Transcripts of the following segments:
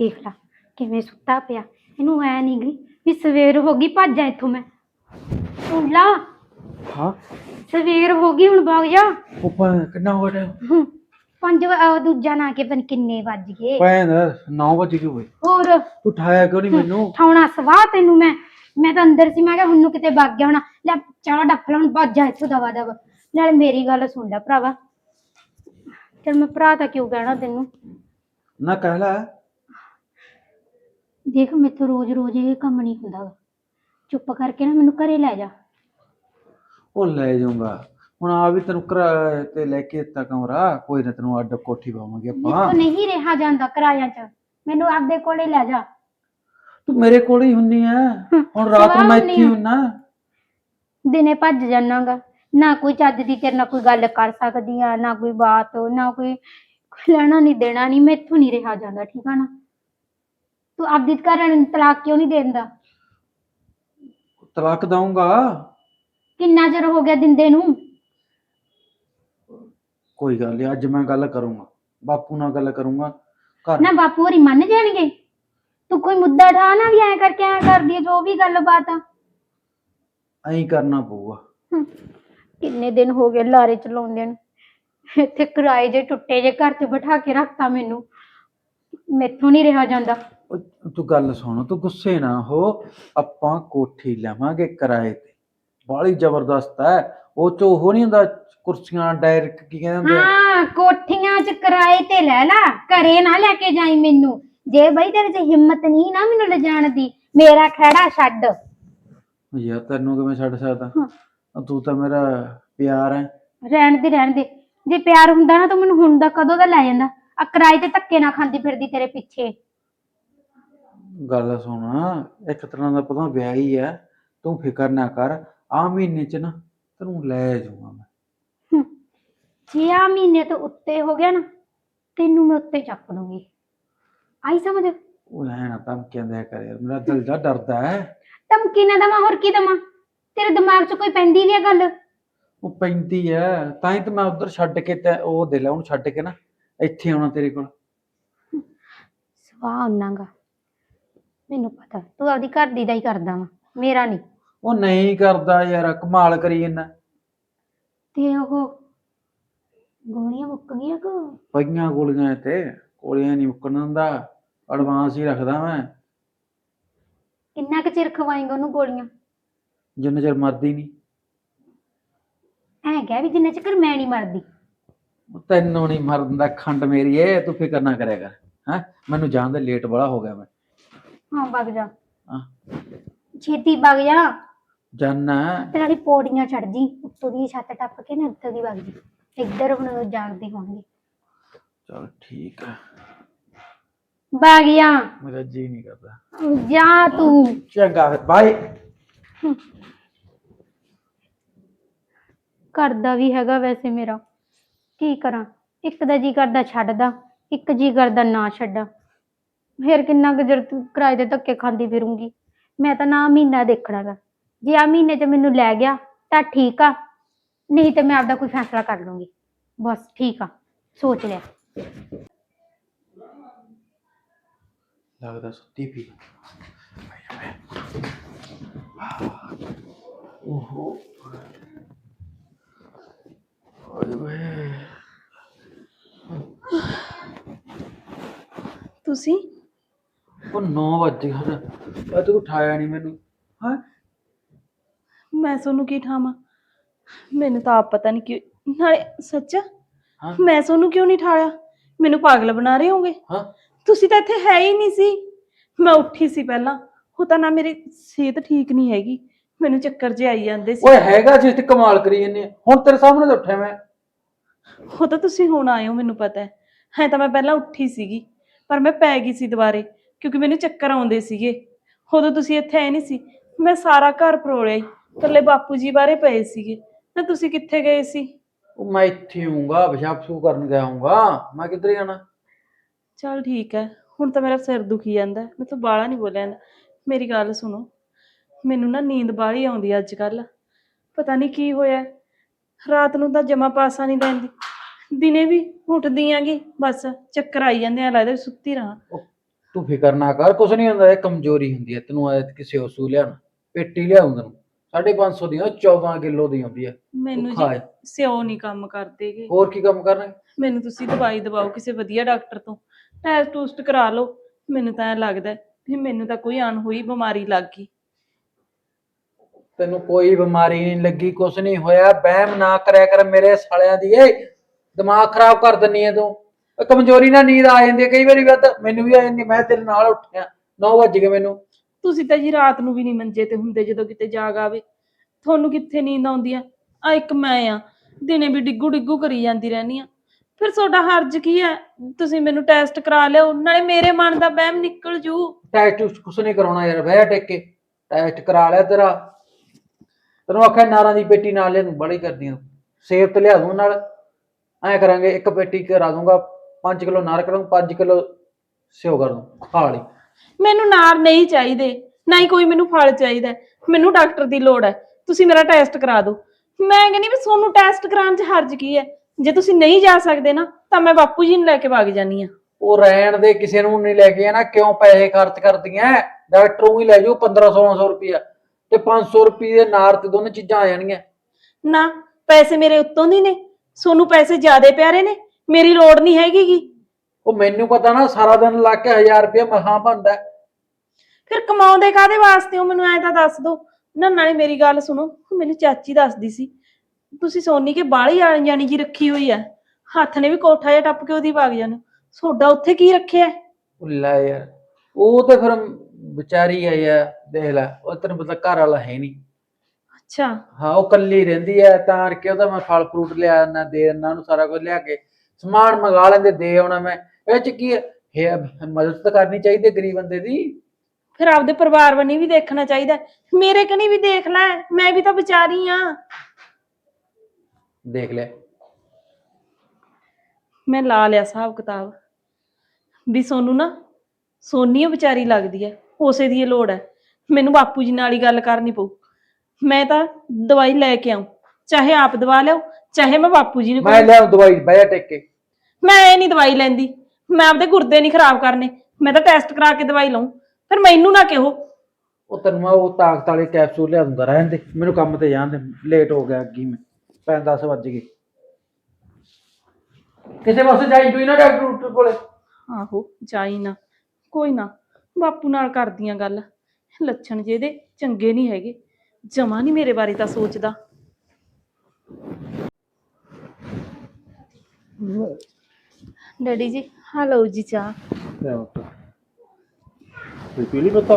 ਦੇਖ ਲਾ ਕਿਵੇਂ ਸੁੱਤਾ ਪਿਆ। ਇਹਨੂੰ ਐ ਨਹੀਂ ਗਈ ਵੀ ਸਵੇਰ ਹੋ ਗਈ ਭੱਜ ਜਾ ਇੱਥੋਂ ਮੈਂ। ਸੁਣ ਲਾ। ਹਾਂ। ਸਵੇਰ ਹੋ ਗਈ ਹੁਣ ਵਗ ਜਾ। ਉੱਪਰ ਕਿੰਨਾ ਹੋ ਗਿਆ ਪੰਜ ਵ- ਅਹ ਦੂਜਾ ਨਾ ਕੇ ਪਨ ਕਿੰਨੇ ਵੱਜ ਗਏ। ਪੈਨ 9 ਵਜੇ ਕਿਉਂ ਹੋਏ। ਹੋਰ? ਤੂੰ ਉਠਾਇਆ ਕਿਉਂ ਨਹੀਂ ਮੈਨੂੰ? ਠਾਉਣਾ ਸਵਾਹ ਤੈਨੂੰ ਮੈਂ। ਮੈਂ ਤਾਂ ਅੰਦਰ ਸੀ ਮੈਂ ਕਿਹਾ ਹੁਣ ਨੂੰ ਕਿਤੇ ਵਗ ਗਿਆ ਹੋਣਾ। ਲੈ ਚਾਹ ਡੱਫ ਹੁਣ ਭੱਜ ਜਾ ਇੱਥੋਂ ਦਵਾ ਦਵ। ਨਾਲ ਮੇਰੀ ਗੱਲ ਸੁਣ ਲੈ ਭਰਾਵਾ। ਚਲ ਮੈਂ ਭਰਾ ਤਾਂ ਕਿਉਂ ਕਹਿਣਾ ਤੈਨੂੰ? ਨਾ ਕਹਿ ਲੈ। ਦੇਖ ਮੈਥੋਂ ਰੋਜ਼ ਰੋਜ਼ ਇਹ ਕੰਮ ਨਹੀਂ ਹੁੰਦਾ। ਗਾ। ਚੁੱਪ ਕਰਕੇ ਨਾ ਮੈਨੂੰ ਘਰੇ ਲੈ ਜਾ। ਉਹ ਲੈ ਜਾਊਂਗਾ। ਹੁਣ ਆ ਵੀ ਤੈਨੂੰ ਕਿਰਾਏ ਤੇ ਲੈ ਕੇ ਦਿੱਤਾ ਕਮਰਾ। ਕੋਈ ਨਾ ਤੈਨੂੰ ਅੱਡ ਕੋਠੀ ਪਾਵਾਂਗੇ ਆਪਾਂ। ਮੈਥੋਂ ਨਹੀਂ ਰਿਹਾ ਜਾਂਦਾ ਕਿਰਾਇਆਂ 'ਚ। ਮੈਨੂੰ ਆਪਦੇ ਕੋਲੇ ਲੈ ਜਾ। ਤੂੰ ਮੇਰੇ ਕੋਲ ਹੀ ਹੁੰਨੀ ਆ। ਹੁਣ ਰਾਤ ਨੂੰ ਮੈਂ ਇੱਥੇ ਹੀ ਹੁੰਨਾ ਦਿਨੇ ਭੱਜ ਜਾਣਾਗਾ। ਨਾ ਕੋਈ ਚੱਜ ਦੀ ਤੇਰੇ ਨਾਲ ਕੋਈ ਗੱਲ ਕਰ ਸਕਦੀ ਆ ਨਾ ਕੋਈ ਬਾਤ ਨਾ ਕੋਈ ਕੋਈ ਲੈਣਾ ਨਹੀਂ ਦੇਣਾ ਨਹੀਂ ਮੈਥੋਂ ਨਹੀਂ ਰਿਹਾ ਜਾਂਦਾ ਠੀਕ ਆ ਨਾ? ਤੂੰ ਆਪਦੀ ਘਰ ਨੂੰ ਤਲਾਕ ਕਿਉਂ ਨਹੀਂ ਦੇਂਦਾ ਤਲਾਕ ਦਊਂਗਾ। ਕਿੰਨਾ ਚਿਰ ਹੋ ਗਿਆ ਦਿੰਦੇ ਨੂੰ? ਕੋਈ ਗੱਲ ਨਹੀਂ ਅੱਜ ਮੈਂ ਗੱਲ ਕਰੂੰਗਾ। ਬਾਪੂ ਨਾਲ ਗੱਲ ਕਰੂੰਗਾ। ਘਰ ਨਾ ਬਾਪੂ ਹੋਰੀ ਮੰਨ ਜਾਣਗੇ? ਤੂੰ ਕੋਈ ਮੁੱਦਾ ਠਾ ਨਾ ਵੀ ਐ ਕਰਕੇ ਐ ਕਰਦੀ ਹੈ ਜੋ ਵੀ ਗੱਲਬਾਤ। ਆ ਐਂ ਕਰਨਾ ਪਊਗਾ। ਹਮ, ਕਿੰਨੇ ਦਿਨ ਹੋ ਗਏ ਲਾਰੇ ਚਲਾਉਂਦੇ ਨੂੰ। ਇੱਥੇ ਕਿਰਾਏ ਜੇ ਟੁੱਟੇ ਜੇ ਘਰ 'ਚ ਬਿਠਾ ਕੇ ਰੱਖਤਾ ਮੈਨੂੰ। ਮੈਥੋਂ ਨਹੀਂ ਰਿਹਾ ਜਾਂਦਾ। ਉਹ ਤੂੰ ਗੱਲ ਸੁਣ ਤੂੰ ਗੁੱਸੇ ਨਾ ਹੋ। ਆਪਾਂ ਕੋਠੀ ਲਵਾਂਗੇ ਕਿਰਾਏ ਤੇ। ਬਾਲੀ ਜ਼ਬਰਦਸਤ ਹੈ ਉਹ ਚ ਉਹ ਨਹੀਂ ਹੁੰਦਾ ਕੁਰਸੀਆਂ ਡਾਇਰੈਕਟ ਕੀ ਕਹਿੰਦੇ ਹੁੰਦੇ ਆ? ਹਾਂ ਕੋਠੀਆਂ 'ਚ ਕਿਰਾਏ ਤੇ ਲੈ ਲਾ ਘਰੇ ਨਾ ਲੈ ਕੇ ਜਾਈ ਮੈਨੂੰ। ਜੇ ਬਈ ਤੇਰੇ 'ਚ ਹਿੰਮਤ ਨਹੀਂ ਨਾ ਮੈਨੂੰ ਲਿਜਾਣ ਦੀ ਮੇਰਾ ਖੜਾ ਛੱਡ। ਯਾਰ ਤੈਨੂੰ ਕਿਵੇਂ ਛੱਡ ਸਕਦਾ? ਹਾਂ। ਉਹ ਤੂੰ ਤਾਂ ਮੇਰਾ ਪਿਆਰ ਹੈ ਰਹਿਣ ਦੇ ਰਹਿਣ ਦੇ। ਜੇ ਪਿਆਰ ਹੁੰਦਾ ਨਾ ਤਾਂ ਮੈਨੂੰ ਹੁਣ ਦਾ ਕਦੋਂ ਦਾ ਲੈ ਜਾਂਦਾ? ਆ ਕਿਰਾਏ ਤੇ ਧੱਕੇ ਨਾ ਖਾਂਦੀ ਫਿਰਦੀ ਤੇਰੇ ਪਿੱਛੇ। ਗੱਲ ਸੁਣ ਇੱਕ ਤਰ੍ਹਾਂ ਦਾ ਪਤਾ ਵਿਆਹ ਹੀ ਹੈ ਤੂੰ ਫਿਕਰ ਨਾ ਕਰ ਆ ਮਹੀਨੇ ਚ ਨਾ ਤੈਨੂੰ ਲੈ ਜਾਊਂਗਾ ਮੈਂ। ਜੇ ਆ ਮਹੀਨੇ ਤੋਂ ਉੱਤੇ ਹੋ ਗਿਆ ਨਾ ਤੈਨੂੰ ਮੈਂ ਉੱਤੇ ਚੱਕ ਦੂੰਗੀ ਆਈ ਸਮਝ? ਉਹ ਨਾ ਤਾਂ ਕਹਿੰਦਾ ਕਰ ਯਾਰ ਮੇਰਾ ਦਿਲ ਜਾ ਡਰਦਾ ਹੈ ਧਮਕੀ ਨਾ ਦਵਾਂ ਹੋਰ ਕੀ ਦਵਾਂ? ਤੇਰੇ ਦਿਮਾਗ 'ਚ ਕੋਈ ਪੈਂਦੀ ਵੀ ਹੈ ਗੱਲ? ਉਹ ਪੈਂਦੀ ਹੈ ਤਾਂ ਹੀ ਤਾਂ ਮੈਂ ਉਧਰ ਛੱਡ ਕੇ ਤੇ ਉਹ ਦੇ ਲੈ ਉਹਨੂੰ ਛੱਡ ਕੇ ਨਾ ਇੱਥੇ ਆਉਣਾ ਤੇਰੇ ਕੋਲ। ਸਵਾਹ ਉਨਾਂਗਾ ਮੈਨੂੰ ਪਤਾ ਤੂੰ ਆਪਦੀ ਘਰ ਦੀ ਦਾ ਹੀ ਕਰਦਾ ਵਾ ਮੇਰਾ ਨਹੀਂ। ਉਹ ਨਹੀਂ ਕਰਦਾ ਯਾਰ ਕਮਾਲ ਕਰੀ ਜਾਂਦਾ। ਤੇ ਉਹ ਗੋਲੀਆਂ ਮੁੱਕ ਗਈਆਂ ਕੋ? ਪਈਆਂ ਗੋਲੀਆਂ ਤੇ ਗੋਲੀਆਂ ਨਹੀਂ ਮੁੱਕਣ ਦਿੰਦਾ ਐਡਵਾਂਸ ਹੀ ਰੱਖਦਾ ਮੈਂ। ਕਿੰਨਾ ਕੁ ਚਿਰ ਖਵਾਏਂਗਾ ਉਹਨੂੰ ਗੋਲੀਆਂ? ਜਿੰਨਾ ਚਿਰ ਮਰਦੀ ਨਹੀਂ। ਐਂ ਕਹਿ ਵੀ ਜਿੰਨਾ ਚਿਰ ਮੈਂ ਨਹੀਂ ਮਰਦੀ। ਤੈਨੂੰ ਨਹੀਂ ਮਰਨ ਦਾ ਖੰਡ ਮੇਰੀ ਏ ਤੂੰ ਫਿਕਰ ਨਾ ਕਰਿਆ ਕਰ ਹੈ? ਮੈਨੂੰ ਜਾਣ ਦੇ ਲੇਟ ਬੜਾ ਹੋ ਗਿਆ ਮੈਂ। ਹਾਂ ਵਗ ਜਾ। ਹਾਂ। ਛੇਤੀ ਵਗ ਜਾ। ਜਾਨਾ। ਤੇ ਨਾਲੇ ਪੌੜੀਆਂ ਚੜ ਜੀ ਉੱਤੋਂ ਦੀ ਛੱਤ ਟੱਪ ਕੇ ਨਾ ਉੱਤੋਂ ਦੀ ਵਗ ਜੀ। ਇੱਧਰ ਹੁਣ ਜਾਗਦੇ ਹੋਣਗੇ। ਚਲ ਠੀਕ ਹੈ ਵਗ ਜਾ। ਮੇਰਾ ਜੀ ਨਹੀਂ ਕਰਦਾ। ਜਾ ਤੂੰ। ਚੰਗਾ ਫਿਰ ਬਾਏ। ਕਰਦਾ ਵੀ ਹੈਗਾ ਵੈਸੇ ਮੇਰਾ। ਕੀ ਕਰਾਂ? ਇੱਕ ਦਾ ਜੀ ਕਰਦਾ ਛੱਡਦਾ ਇੱਕ ਜੀ ਕਰਦਾ ਨਾ ਛੱਡਾਂ ਫਿਰ ਕਿੰਨਾ ਕੁ ਚਿਰ ਤੂੰ ਕਿਰਾਏ ਦੇ ਧੱਕੇ ਖਾਂਦੀ ਫਿਰੂੰਗੀ। ਮੈਂ ਤਾਂ ਨਾ ਮਹੀਨਾ ਦੇਖਣਾ ਗਾ ਜੇ ਆ ਮਹੀਨੇ 'ਚ ਮੈਨੂੰ ਲੈ ਗਿਆ ਤਾਂ ਠੀਕ ਆ। ਨਹੀਂ ਤੇ ਮੈਂ ਆਪਦਾ ਕੋਈ ਫੈਸਲਾ ਕਰ ਲੂੰਗੀ। ਬਸ ਠੀਕ ਆ ਸੋਚ ਲਿਆ। ਲੱਗਦਾ ਸੁੱਤੀ ਪਈ ਓਹੋ। ਓਏ ਵੇ। ਤੁਸੀਂ? ਉਹ 9 ਵਜੇ ਹਰ ਆ ਤੂੰ ਉਠਾਇਆ ਨਹੀਂ ਮੈਨੂੰ। ਹਾਂ? ਮੈਂ ਤੁਹਾਨੂੰ ਕੀ ਠਾਵਾਂ ਮੈਨੂੰ ਤਾਂ ਆਪ ਪਤਾ ਨਹੀਂ ਕਿਉਂ ਨਾਲੇ ਸੱਚ ਹਾਂ। ਮੈਂ ਤੁਹਾਨੂੰ ਕਿਉਂ ਨਹੀਂ ਠਾਲਿਆ ਮੈਨੂੰ ਪਾਗਲ ਬਣਾ ਰਹੇ ਹੋਗੇ। ਹਾਂ। ਤੁਸੀਂ ਤਾਂ ਇੱਥੇ ਹੈ ਹੀ ਨਹੀਂ ਸੀ। ਮੈਂ ਉੱਠੀ ਸੀ ਪਹਿਲਾਂ। ਉਹ ਤਾਂ ਨਾ ਮੇਰੀ ਸਿਹਤ ਠੀਕ ਨਹੀਂ ਹੈਗੀ। ਮੈਨੂੰ ਚੱਕਰ ਜੇ ਆਈ ਜਾਂਦੇ ਸੀ। ਓਏ ਹੈਗਾ ਜਿਸ ਤੇ ਕਮਾਲ ਕਰੀ ਜੰਨੇ ਹੁਣ ਤੇਰੇ ਸਾਹਮਣੇ ਤਾਂ ਉੱਠਿਆ ਮੈਂ। ਉਹ ਤਾਂ ਤੁਸੀਂ ਹੁਣ ਆਏ ਹੋ ਮੈਨੂੰ ਪਤਾ ਹੈ। ਹੈ ਤਾਂ ਮੈਂ ਪਹਿਲਾਂ ਉੱਠੀ ਸੀਗੀ। ਪਰ ਮੈਂ ਪੈ ਗਈ ਸੀ ਦੁਬਾਰੇ। ਕਿਉਂਕਿ ਮੈਨੂੰ ਚੱਕਰ ਆਉਂਦੇ ਸੀਗੇ। ਉਦੋਂ ਤੁਸੀਂ ਇੱਥੇ ਆਏ ਨਹੀਂ ਸੀ। ਮੈਂ ਸਾਰਾ ਘਰ ਪਰੋਲਿਆ ਇਕੱਲੇ ਬਾਪੂ ਜੀ ਬਾਰੇ ਪਏ ਸੀਗੇ। ਨਾ ਤੁਸੀਂ ਕਿੱਥੇ ਗਏ ਸੀ? ਉਹ ਮੈਂ ਇੱਥੇ ਹੂੰਗਾ ਪਿਸ਼ਾਬ ਸੂ ਕਰਨ ਗਿਆ ਹੂੰਗਾ ਮੈਂ ਕਿੱਧਰ ਜਾਣਾ? ਚਲ ਠੀਕ ਹੈ ਹੁਣ ਤਾਂ ਮੇਰਾ ਸਿਰ ਦੁਖੀ ਜਾਂਦਾ। ਮੈਂ ਤਾਂ ਬਾਲਾ ਨਹੀਂ ਬੋਲਿਆ ਜਾਂਦਾ ਮੇਰੀ ਗੱਲ ਸੁਣੋ। ਮੈਨੂੰ ਨਾ ਨੀਂਦ ਬਾਹਲੀ ਆਉਂਦੀ ਅੱਜ ਕੱਲ ਪਤਾ ਨਹੀਂ ਕੀ ਹੋਇਆ। ਰਾਤ ਨੂੰ ਤਾਂ ਜਮਾ ਪਾਸਾ ਨਹੀਂ ਲੈਂਦੀ ਦਿਨੇ ਵੀ ਉੱਠਦੀ ਆਂਗੀ। ਬਸ ਚੱਕਰ ਆਈ ਜਾਂਦੇ ਆ ਲੱਗਦਾ ਵੀ ਸੁੱਤੀ ਰਹਾਂ। ਉਹ ਤੂੰ ਫਿਕਰ ਨਾ ਕਰ ਕੁਛ ਨਹੀਂ ਹੁੰਦਾ ਇਹ ਕਮਜ਼ੋਰੀ ਹੁੰਦੀ ਹੈ ਤੈਨੂੰ ਆਇਆ ਕਿਸੇ ਉਸੂ ਲਿਆਉਣਾ ਪੇਟੀ ਲਿਆਉਂ ਤੈਨੂੰ 550 ਦੀ ਉਹ 14 ਕਿਲੋ ਦੀ ਹੁੰਦੀ ਹੈ ਮੈਨੂੰ ਜੀ ਸਿਓ ਨਹੀਂ ਕੰਮ ਕਰਦੇਗੇ ਹੋਰ ਕੀ ਕੰਮ ਕਰਨਾ ਮੈਨੂੰ ਤੁਸੀਂ ਦਵਾਈ ਦਵਾਓ ਕਿਸੇ ਵਧੀਆ ਡਾਕਟਰ ਤੋਂ। ਟੈਸਟ ਟੂਸਟ ਕਰਾ ਲਓ ਮੈਨੂੰ ਤਾਂ ਐਂ ਲੱਗਦਾ ਹੈ ਵੀ ਮੈਨੂੰ ਤਾਂ ਕੋਈ ਅਣਹੋਈ ਬਿਮਾਰੀ ਲੱਗ ਗਈ। ਤੈਨੂੰ ਕੋਈ ਬਿਮਾਰੀ ਨਹੀਂ ਲੱਗੀ ਕੁਛ ਨਹੀਂ ਹੋਇਆ ਵਹਿਮ ਨਾ ਕਰਿਆ ਕਰ ਮੇਰੇ ਸਾਲਿਆਂ ਦੀ ਏ ਦਿਮਾਗ ਖਰਾਬ ਕਰ ਦਿੰਨੀ ਐ ਤੂੰ। ਕਮਜ਼ੋਰੀ ਨਾਲ ਨੀਂਦ ਆ ਜਾਂਦੀ ਹੈ ਕਈ ਵਾਰੀ ਵੱਧ ਮੈਨੂੰ ਵੀ ਆ ਜਾਂਦੀ ਮੈਂ ਤੇਰੇ ਨਾਲ ਉੱਠਿਆ 9 ਵਜ ਗਏ ਮੈਨੂੰ। ਤੁਸੀਂ ਤਾਂ ਜੀ ਰਾਤ ਨੂੰ ਵੀ ਨਹੀਂ ਮੰਜੇ ਤੇ ਹੁੰਦੇ ਜਦੋਂ ਕਿਤੇ ਜਾਗ ਆਵੇ। ਤੁਹਾਨੂੰ ਕਿੱਥੇ ਨੀਂਦ ਆਉਂਦੀ ਆ ਆ ਇੱਕ ਮੈਂ ਆ ਦਿਨੇ ਵੀ ਡਿੱਗੂ ਡਿੱਗੂ ਕਰੀ ਜਾਂਦੀ ਰਹਿੰਦੀ ਆ ਫਿਰ ਤੁਹਾਡਾ ਹਰਜ ਕੀ ਹੈ? ਤੁਸੀਂ ਮੈਨੂੰ ਟੈਸਟ ਕਰਾ ਲਿਓ ਨਾਲੇ ਮੇਰੇ ਮਨ ਦਾ ਵਹਿਮ ਨਿਕਲ ਜੂ। ਟੈਸਟ ਕੁਛ ਨਹੀਂ ਕਰਾਉਣਾ ਯਾਰ ਬਹਿ ਟੇਕ ਕੇ। ਟੈਸਟ ਕਰਾ ਲਿਆ ਤੇਰਾ। ਤੈਨੂੰ ਆਖਿਆ ਨਾਰਾਂ ਦੀ ਪੇਟੀ ਨਾਲ ਲੈ ਨੂੰ ਬੜੀ ਕਰਦੀ ਆ ਸੇਬ ਤੇ ਲਿਆ ਦੂੰ ਨਾਲ। ਐ ਕਰਾਂਗੇ ਇੱਕ ਪੇਟੀ ਕਰਾ ਦੂੰਗਾ। 5 ਕਿਲੋ ਨਾਰ ਕਰਾਂ 5 ਕਿਲੋ ਸਿਓ ਕਰ ਲਈ ਮੈਨੂੰ ਨਾਰ ਨਹੀਂ ਚਾਹੀਦੇ ਨਾ ਹੀ ਕੋਈ ਮੈਨੂੰ ਫਲ ਚਾਹੀਦਾ। ਹੈ। ਮੈਨੂੰ ਡਾਕਟਰ ਦੀ ਲੋੜ ਹੈ ਤੁਸੀਂ ਮੇਰਾ ਟੈਸਟ ਕਰਾ ਦਿਓ। ਮੈਂ ਕਹਿੰਦੀ ਵੀ ਤੁਹਾਨੂੰ ਟੈਸਟ ਕਰਾਉਣ 'ਚ ਹਰਜ ਕੀ ਹੈ ਜੇ ਤੁਸੀਂ ਨਹੀਂ ਜਾ ਸਕਦੇ ਨਾ ਤਾਂ ਮੈਂ ਬਾਪੂ ਜੀ ਨੂੰ ਲੈ ਕੇ ਵਗ ਜਾਨੀ ਆ। ਉਹ ਰਹਿਣ ਦੇ ਕਿਸੇ ਨੂੰ ਨਹੀਂ ਲੈ ਕੇ ਜਾਣਾ ਕਿਉਂ ਪੈਸੇ ਖਰਚ ਕਰਦੀਆਂ ਡਾਕਟਰ ਨੂੰ ਹੀ ਲੈ ਜਾਓ 15 1600 ਰੁਪਿਆ ਤੇ 500 ਰੁਪਏ ਦੇ ਨਾਰ ਤੇ ਦੋਨੇ ਚੀਜ਼ਾਂ ਆ ਜਾਣਗੀਆਂ। ਨਾ ਪੈਸੇ ਮੇਰੇ ਉੱਤੋਂ ਦੀ ਨੇ। ਸੋਨੂੰ ਪੈਸੇ ਜ਼ਿਆਦੇ ਪਿਆਰੇ ਨੇ। ਮੇਰੀ ਲੋੜ ਨਹੀਂ ਹੈਗੀ ਗੀ। ਉਹ ਮੈਨੂੰ ਪਤਾ ਨਾ ਸਾਰਾ ਦਿਨ ਲਾ ਕੇ 1000 ਰੁਪਇਆ ਮਹਾਂ ਬਣਦਾ। ਫਿਰ ਕਮਾਉਂਦੇ ਕਾਦੇ ਵਾਸਤੇ ਹੋ? ਮੈਨੂੰ ਐ ਤਾਂ ਦੱਸ ਦੋ। ਨਾ ਨਾਲੇ ਮੇਰੀ ਗੱਲ ਸੁਣੋ। ਮੈਨੂੰ ਚਾਚੀ ਦੱਸਦੀ ਸੀ। ਤੁਸੀਂ ਸੋਨੀ ਕੇ ਬਾਹਲੀ ਆਣ ਜਾਣੀ ਜੀ ਰੱਖੀ ਹੋਈ ਆ ਹੱਥ ਨੇ ਵੀ ਕੋਠਾ ਜਿਹਾ ਟੱਪ ਕੇ ਉਹਦੀ ਵਗ ਜਾਣ। ਸੋਡਾ ਉੱਥੇ ਕੀ ਰੱਖਿਆ? ਹੈ? ਉਹ ਲੈ ਯਾਰ ਉਹ ਤੇ ਫਿਰ ਵਿਚਾਰੀ ਆ ਯਾਰ ਦੇਖ ਲੈ ਉਹ ਤੈਨੂੰ ਪਤਾ ਘਰ ਵਾਲਾ ਹੈ ਨਹੀਂ। ਅੱਛਾ। ਹਾਂ ਉਹ ਕੱਲੀ ਰਹਿੰਦੀ ਹੈ ਤਾਂ ਕਰਕੇ ਉਹਦਾ ਮੈਂ ਫਲ ਫਰੂਟ ਲਿਆ ਨਾ ਦੇ ਇਹਨਾਂ ਨੂੰ ਸਾਰਾ ਕੁਝ ਲਿਆ ਕੇ। ਸਮਾਨ ਮੰਗਾ ਲੈਂਦੇ ਦੇ ਆਉਣਾ ਮੈਂ। ਇਹ ਚ ਕੀ ਹੈ? ਇਹ ਮਦਦ ਤਾਂ ਕਰਨੀ ਚਾਹੀਦੀ ਹੈ ਗਰੀਬ ਬੰਦੇ ਦੀ। ਫਿਰ ਆਪਦੇ ਪਰਿਵਾਰ ਵਣੀ ਵੀ ਦੇਖਣਾ ਚਾਹੀਦਾ। ਮੇਰੇ ਕਨੀ ਵੀ ਦੇਖ ਲੈ ਮੈਂ ਵੀ ਤਾਂ ਵਿਚਾਰੀ ਆ ਦੇਖ ਲੈ। ਮੈਂ ਲਾ ਲਿਆ ਹਿਸਾਬ ਕਿਤਾਬ। ਵੀ ਸੋਨੂੰ ਨਾ ਸੋਨੀ ਓ ਵਿਚਾਰੀ ਲੱਗਦੀ ਹੈ ਉਸੇ ਦੀ ਇਹ ਲੋੜ ਹੈ। ਮੈਨੂੰ ਬਾਪੂ ਜੀ ਨਾਲ ਹੀ ਗੱਲ ਕਰਨੀ ਪਊ। ਮੈਂ ਤਾਂ ਦਵਾਈ ਲੈ ਕੇ ਆਉਂ ਚਾਹੇ ਆਪ ਦਵਾ ਲਿਓ ਚਾਹੇ ਮੈਂ ਬਾਪੂ ਜੀ ਨੂੰ ਮੈਂ। ਲਿਆ ਦਵਾਈ ਬਹਿ ਜਾ ਟਿਕ। ਕੇ ਮੈਂ ਇਹ ਨਹੀਂ ਦਵਾਈ ਲੈਂਦੀ। ਮੈਂ ਆਪਦੇ ਗੁਰਦੇ ਨਹੀਂ ਖਰਾਬ ਕਰਨੇ। ਮੈਂ ਤਾਂ ਟੈਸਟ ਕਰਾ ਕੇ ਦਵਾਈ ਲਵਾਂ ਫਿਰ ਮੈਨੂੰ ਨਾ ਕਹੋ। ਉਹ ਤੈਨੂੰ ਮੈਂ ਉਹ ਤਾਕਤ ਵਾਲੇ ਕੈਪਸੂਲ ਲਿਆ ਦੂੰਗਾ ਰਹਿਣ ਦੇ। ਮੈਨੂੰ ਕੰਮ ਤੇ ਜਾਣ ਦੇ। ਲੇਟ ਹੋ ਗਿਆ ਅੱਗੀ ਮੈਂ। ਪੈਂ 10 ਵੱਜ ਗਏ। ਕਿਸੇ ਪਾਸੇ ਜਾਈ ਜੂਈ ਨਾ ਡਾਕਟਰ ਡਾਕਟਰ ਕੋਲੇ। ਆਹੋ ਜਾਈ ਨਾ। ਕੋਈ ਨਾ ਬਾਪੂ ਨਾਲ ਕਰਦੀਆਂ ਗੱਲ। ਲੱਛਣ ਜਿਹਦੇ ਚੰਗੇ ਨਹੀਂ ਹੈਗੇ। ਜਮਾ ਨਹੀਂ ਮੇਰੇ ਬਾਰੇ ਤਾਂ ਸੋਚਦਾ। ਡੈਡੀ ਜੀ ਹਲੋ ਜੀ ਚਾਹ। ਤੁਸੀਂ ਪੀ ਲਈ ਪਤਾ?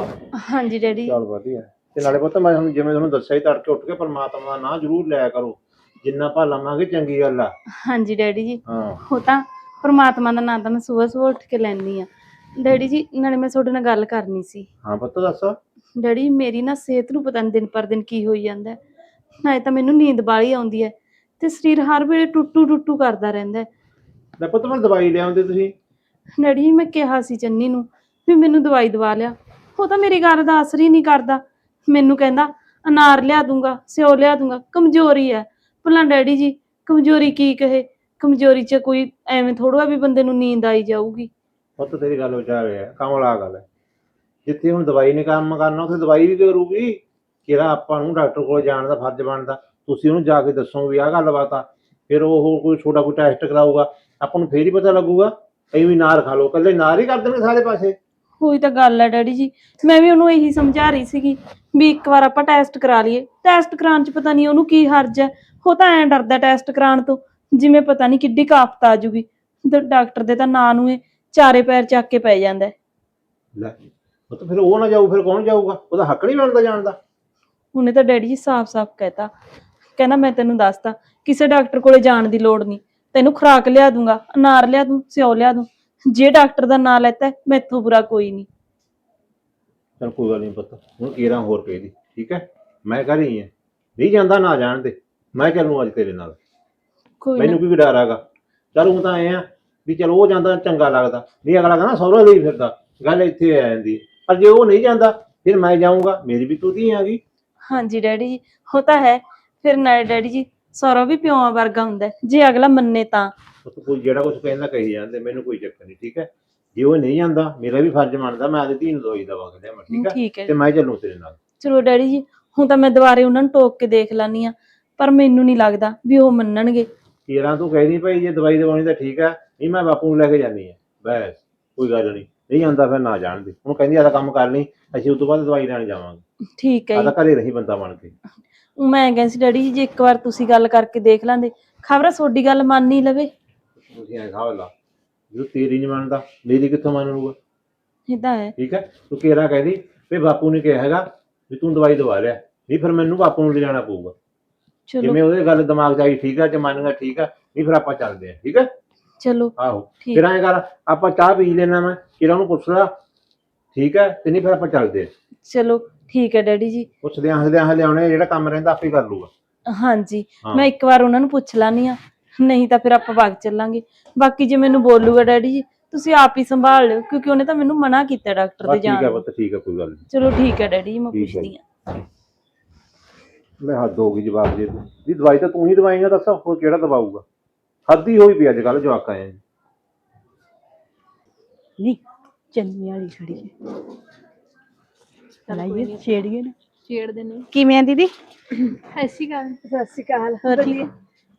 ਹਾਂਜੀ ਡੈਡੀ। ਚੱਲ ਵਧੀਆ। ਤੇ ਨਾਲੇ ਪਤਾ ਮੈਂ ਤੁਹਾਨੂੰ ਜਿਵੇਂ ਤੁਹਾਨੂੰ ਦੱਸਿਆ ਹੀ ਤੜਕੇ ਉੱਠ ਕੇ ਪਰਮਾਤਮਾ ਦਾ ਨਾਂ ਜ਼ਰੂਰ ਲਿਆ ਕਰੋ। ਜਿੰਨਾ ਭਾ ਲਵਾਂਗੇ ਚੰਗੀ ਗੱਲ ਆ। ਹਾਂਜੀ ਡੈਡੀ ਜੀ। ਹਾਂ। ਉਹ ਤਾਂ ਪ੍ਰਮਾਤਮਾ ਦਾ ਨਾਮ ਤਾਂ ਮੈਂ ਸਵੇਰ ਸਵੇਰ ਉੱਠ ਕੇ ਲੈਂਦੀ ਆ ਡੈਡੀ ਜੀ ਨਾਲੇ ਮੈਂ ਤੁਹਾਡੇ ਨਾਲ ਗੱਲ ਕਰਨੀ ਸੀ। ਹਾਂ ਪਤਾ ਦੱਸ। ਡੈਡੀ ਮੇਰੀ ਨਾ ਸਿਹਤ ਨੂੰ ਪਤਾ ਨਹੀਂ ਦਿਨ ਪਰ ਦਿਨ ਕੀ ਹੋਈ ਜਾਂਦਾ ਹੈ। ਨਾਲੇ ਤਾਂ ਮੈਨੂੰ ਨੀਂਦ ਬਾਲੀ ਆਉਂਦੀ ਹੈ ਤੇ ਸਰੀਰ ਹਰ ਵੇਲੇ ਟੁੱਟੂ ਟੁੱਟੂ ਕਰਦਾ ਰਹਿੰਦਾ ਹੈ। ਲੈ ਪਤਾ ਮੈਂ ਦਵਾਈ ਲਿਆਉਂਦੇ ਤੁਸੀਂ? ਡੈਡੀ ਮੈਂ ਕਿਹਾ ਸੀ ਚੰਨੀ ਨੂੰ ਵੀ ਮੈਨੂੰ ਦਵਾਈ ਦਵਾ ਲਿਆ। ਉਹ ਤਾਂ ਮੇਰੀ ਗੱਲ ਦਾ ਅਸਰ ਹੀ ਨਹੀਂ ਕਰਦਾ। ਮੈਨੂੰ ਕਹਿੰਦਾ ਅਨਾਰ ਲਿਆ ਦੂੰਗਾ ਸਿਓ ਲਿਆ ਦੂੰਗਾ ਕਮਜ਼ੋਰੀ ਹੈ। ਭਲਾ ਡੈਡੀ ਜੀ ਕਮਜ਼ੋਰੀ ਕੀ ਕਹੇ? ਕਮਜ਼ੋਰੀ 'ਚ ਕੋਈ ਐਵੇਂ ਥੋੜਾ ਵੀ ਬੰਦੇ ਨੂੰ ਨੀਂਦ ਆਈ ਜਾਊਗੀ। ਪੁੱਤ ਤੇਰੀ ਗੱਲ ਵਿਚਾਰੇ ਆ ਕਮਲਾ ਗੱਲ ਹੈ। ਜਿੱਥੇ ਹੁਣ ਦਵਾਈ ਨੇ ਕੰਮ ਕਰਨਾ ਉੱਥੇ ਦਵਾਈ ਵੀ ਕਰੂਗੀ। ਕਿਹੜਾ ਆਪਾਂ ਨੂੰ ਡਾਕਟਰ ਕੋਲ ਜਾਣ ਦਾ ਫਰਜ਼ ਬਣਦਾ। ਤੁਸੀਂ ਉਹਨੂੰ ਜਾ ਕੇ ਦੱਸੋ ਵੀ ਆਹ ਗੱਲਬਾਤ ਆ। ਫਿਰ ਉਹ ਕੋਈ ਛੋਟਾ ਕੋਈ ਟੈਸਟ ਕਰਾਊਗਾ। ਆਪਾਂ ਨੂੰ ਫੇਰ ਹੀ ਪਤਾ ਲੱਗੂਗਾ ਐਵੇਂ ਵੀ ਨਾਰ ਖਾ ਲਓ ਕੱਲੇ ਨਾਰ ਹੀ ਕਰ ਦੇਣਗੇ ਸਾਰੇ ਪਾਸੇ। ਹੋਈ ਤਾਂ ਗੱਲ ਹੈ ਡੈਡੀ ਜੀ ਮੈਂ ਵੀ ਉਹਨੂੰ ਇਹੀ ਸਮਝਾ ਰਹੀ ਸੀਗੀ ਵੀ ਇੱਕ ਵਾਰ ਆਪਾਂ ਟੈਸਟ ਕਰਾ ਲਈਏ। ਟੈਸਟ ਕਰਾਉਣ 'ਚ ਪਤਾ ਨਹੀਂ ਉਹਨੂੰ ਕੀ ਹਰਜ ਹੈ ਉਹ ਤਾਂ ਐਂ ਡਰਦਾ ਟੈਸਟ ਕਰਾਉਣ ਤੋਂ ਜਿਵੇਂ ਪਤਾ ਨਹੀਂ ਕਿੱਡੀ ਕਾਫਤ ਆ ਜੂਗੀ। ਤੇ ਡਾਕਟਰ ਦੇ ਤਾਂ ਨਾਂ ਨੂੰ ਇਹ ਚਾਰੇ ਪੈਰ ਚੱਕ ਕੇ ਪੈ ਜਾਂਦਾ ਹੈ। ਲੈ ਉਹ ਤਾਂ ਫਿਰ ਉਹ ਨਾ ਜਾਊ ਫਿਰ ਕੌਣ ਜਾਊਗਾ? ਉਹਦਾ ਹੱਕ ਨਹੀਂ ਬਣਦਾ ਜਾਣ ਦਾ। ਉਹਨੇ ਤਾਂ ਡੈਡੀ ਜੀ ਸਾਫ਼-ਸਾਫ਼ ਕਹਿਤਾ। ਕਹਿੰਦਾ ਮੈਂ ਤੈਨੂੰ ਦੱਸਤਾ ਕਿਸੇ ਡਾਕਟਰ ਕੋਲੇ ਜਾਣ ਦੀ ਲੋੜ ਨਹੀਂ। ਤੈਨੂੰ ਖੁਰਾਕ ਲਿਆ ਦੂੰਗਾ ਅਨਾਰ ਲਿਆ ਦੂੰ ਸਿਓ ਲਿਆ ਦੂੰ। ਜੇ ਡਾਕਟਰ ਦਾ ਨਾਂ ਲੈਤਾ ਹੈ, ਮੈਥੋਂ ਬੁਰਾ ਕੋਈ ਨਹੀਂ। ਚਲ ਕੋਈ ਗੱਲ ਨਹੀਂ ਪੁੱਤ ਹੁਣ ਕੀਰਾਂ ਹੋਰ ਪਈ ਦੀ ਠੀਕ ਹੈ? ਮੈਂ ਕਰ ਰਹੀ ਹਾਂ ਨਹੀਂ ਜਾਂਦਾ ਨਾ ਜਾਣ ਦੇ ਮੈਂ ਚੱਲੂ ਅੱਜ ਤੇਰੇ ਨਾਲ। ਕੋਈ ਨਾ। ਮੈਨੂੰ ਕੀ ਡਰ ਹੈਗਾ? ਚਲ ਹੁਣ ਤਾਂ ਐ ਆ ਵੀ ਚਲ ਉਹ ਜਾਂਦਾ ਚੰਗਾ ਲੱਗਦਾ ਨਹੀਂ ਅਗਲਾ ਕਹਿੰਦਾ ਸਹੁਰਾ ਲਈ ਫਿਰਦਾ ਗੱਲ ਇੱਥੇ ਆ ਜਾਂਦੀ ਹੈ। ਪਰ ਜੇ ਉਹ ਨਹੀਂ ਜਾਂਦਾ ਫਿਰ ਮੈਂ ਜਾਊਂਗਾ ਮੇਰੀ ਵੀ ਤੂੰ ਧੀ ਆ ਗਈ ਹਾਂਜੀ ਡੈਡੀ ਜੀ ਉਹ ਤਾਂ ਹੈ। ਫਿਰ ਨਾਲੇ ਡੈਡੀ ਜੀ ਸੌਰਵ ਵੀ ਪਿਓਾਂ ਵਰਗਾ ਹੁੰਦਾ ਹੈ। ਜੇ ਅਗਲਾ ਮੰਨੇ ਤਾਂ। ਉਹ ਕੋਈ ਜਿਹੜਾ ਕੁਝ ਕਹਿੰਦਾ ਕਹੀ ਜਾਂਦੇ ਮੈਨੂੰ ਕੋਈ ਚੱਕਰ ਨਹੀਂ ਠੀਕ ਹੈ? ਜੇ ਉਹ ਨਹੀਂ ਜਾਂਦਾ ਮੇਰਾ ਵੀ ਫਰਜ਼ ਬਣਦਾ ਮੈਂ ਆਦੀ ਧੀ ਨੂੰ ਦਵਾਈ ਦਵਾ ਕੇ ਲਿਆਵਾਂ ਠੀਕ ਹੈ? ਠੀਕ ਹੈ। ਤੇ ਮੈਂ ਚੱਲੂ ਤੇਰੇ ਨਾਲ। ਚਲੋ ਡੈਡੀ ਜੀ ਹੁਣ ਤਾਂ ਮੈਂ ਦੁਬਾਰੇ ਉਹਨਾਂ ਨੂੰ ਟੋਕ ਕੇ ਦੇਖ ਲਾਨੀ ਆ ਪਰ ਮੈਨੂੰ ਨਹੀਂ ਲੱਗਦਾ ਵੀ ਉਹ ਮੰਨਣਗੇ। ਤੇਰਾਂ ਤੂੰ ਕਹਿ ਦੀ ਭਾਈ ਜੇ ਦਵਾਈ ਦਵਾਉਣੀ ਤਾਂ ਠੀਕ ਹੈ ਨਹੀਂ ਮੈਂ ਬਾਪੂ ਨੂੰ ਲੈ ਕੇ ਜਾਨੀ ਹੈ। ਬਸ ਕੋਈ ਗੱਲ ਨਹੀਂ। ਨਹੀਂ ਆਂਦਾ ਫਿਰ ਨਾ ਜਾਣ ਦੇ। ਹੁਣ ਕਹਿੰਦੀ ਆਦਾ ਕੰਮ ਕਰ ਲਈ ਅਸੀਂ ਉਸ ਤੋਂ ਬਾਅਦ ਦਵਾਈ ਲੈਣ ਜਾਵਾਂਗੇ। ਠੀਕ ਹੈ ਆਦਾ ਜੀ। ਘਰੇ ਰਹੀ ਬੰਦਾ ਬਣ ਕੇ। ਮੈਂ ਕਹਿੰਦੀ ਸੀ ਡੈਡੀ ਜੀ ਜੇ ਇੱਕ ਵਾਰ ਤੁਸੀਂ ਗੱਲ ਕਰਕੇ ਦੇਖ ਲਾਂਦੇ ਖਬਰ ਤੁਹਾਡੀ ਗੱਲ ਮੰਨ ਹੀ ਲਵੇ। ਤੁਸੀਂ ਐ ਖਾਓ ਲਾ। ਜੋ ਤੇਰੀ ਨਹੀਂ ਮੰਨਦਾ ਮੇਰੀ ਕਿੱਥੋਂ ਮੰਨ ਲੂਗਾ ਇਹ ਤਾਂ ਹੈ। ਠੀਕ ਹੈ? ਤੂੰ ਕੇਰਾ ਕਹਿਦੀ ਵੀ ਬਾਪੂ ਨੇ ਕਿਹਾ ਹੈਗਾ ਵੀ ਤੂੰ ਦਵਾਈ ਦਵਾ ਲਿਆ। ਨਹੀਂ ਫਿਰ ਮੈਨੂੰ ਬਾਪੂ ਨੂੰ ਲਿਜਾਣਾ ਪਊਗਾ। ਚਲੋ। ਜਿਵੇਂ ਉਹਦੇ ਗੱਲ ਦਿਮਾਗ 'ਚ ਆਈ ਠੀਕ ਆ ਜੇ ਮੰਨ ਗਿਆ ਠੀਕ ਆ ਨਹੀਂ ਫਿਰ ਆਪਾਂ ਚੱਲਦੇ ਆ ਠੀਕ ਹੈ? ਚਲੋ। ਆਹੋ। ਠੀਕ। ਫਿਰ ਐਂ ਕਰ ਆਪਾਂ ਚਾਹ ਪੀ ਲੈਣਾ ਮੈਂ ਕਿਰਾ ਨੂੰ ਪੁੱਛ ਲਾ ਠੀਕ ਹੈ? ਤੇ ਨਹੀਂ ਫਿਰ ਆਪਾਂ ਚੱਲਦੇ ਆ ਚਲੋ ਠੀਕ ਹੈ ਡੈਡੀ ਜੀ। ਪੁੱਛਦੇ ਆਂ ਹੱਸਦੇ ਆਂ ਲਿਆਉਣੇ ਜਿਹੜਾ ਕੰਮ ਰਹਿੰਦਾ ਆਪੇ ਕਰ ਲੂਗਾ। ਹਾਂਜੀ ਹਾਂ। ਮੈਂ ਇੱਕ ਵਾਰ ਉਹਨਾਂ ਨੂੰ ਪੁੱਛ ਲਾਨੀ ਆ। ਨਹੀਂ ਤਾਂ ਫਿਰ ਆਪਾਂ ਵਗ ਚੱਲਾਂਗੇ। ਬਾਕੀ ਜੇ ਮੈਨੂੰ ਬੋਲੂਗਾ ਡੈਡੀ ਜੀ ਤੁਸੀਂ ਆਪ ਹੀ ਸੰਭਾਲ ਲਿਓ ਕਿਉਂਕਿ ਉਹਨੇ ਤਾਂ ਮੈਨੂੰ ਮਨਾ ਕੀਤਾ ਡਾਕਟਰ ਦੇ ਬਸ ਠੀਕ ਜਾਣ ਹੈ ਨੂੰ। ਪੁੱਤ ਠੀਕ ਹੈ ਕੋਈ ਗੱਲ ਨਹੀਂ। ਚਲੋ ਠੀਕ ਹੈ ਡੈਡੀ ਜੀ ਮੈਂ ਠੀਕ ਹੈ ਪੁੱਛਦੀ ਆ। ਮੈਂ ਹੱਦ ਹੋ ਗਈ ਜਵਾਬ ਦੇ ਤੂੰ। ਦੀ ਦਵਾਈ ਤਾਂ ਤੂੰ ਹੀ ਦਵਾਈਆਂ ਦੱਸ ਹੋਰ ਕਿਹੜਾ ਦਵਾਊਗਾ? ਹੱਦੀ ਹੋਈ ਪਈ ਅੱਜ ਕੱਲ ਜਵਾਕਾਂ ਐ ਨਹੀਂ ਚੰਨੀ ਵਾਲੀ ਖੜੀ ਹੈ। ਲਾਈਏ ਛੇੜੀਏ ਨਾ। ਛੇੜਦੇ ਨੇ। ਕਿਵੇਂ ਆ ਦੀਦੀ? ਐਸੀ ਗੱਲ ਸਤਿ ਸ਼੍ਰੀ ਅਕਾਲ। ਹੋਰ ਠੀਕ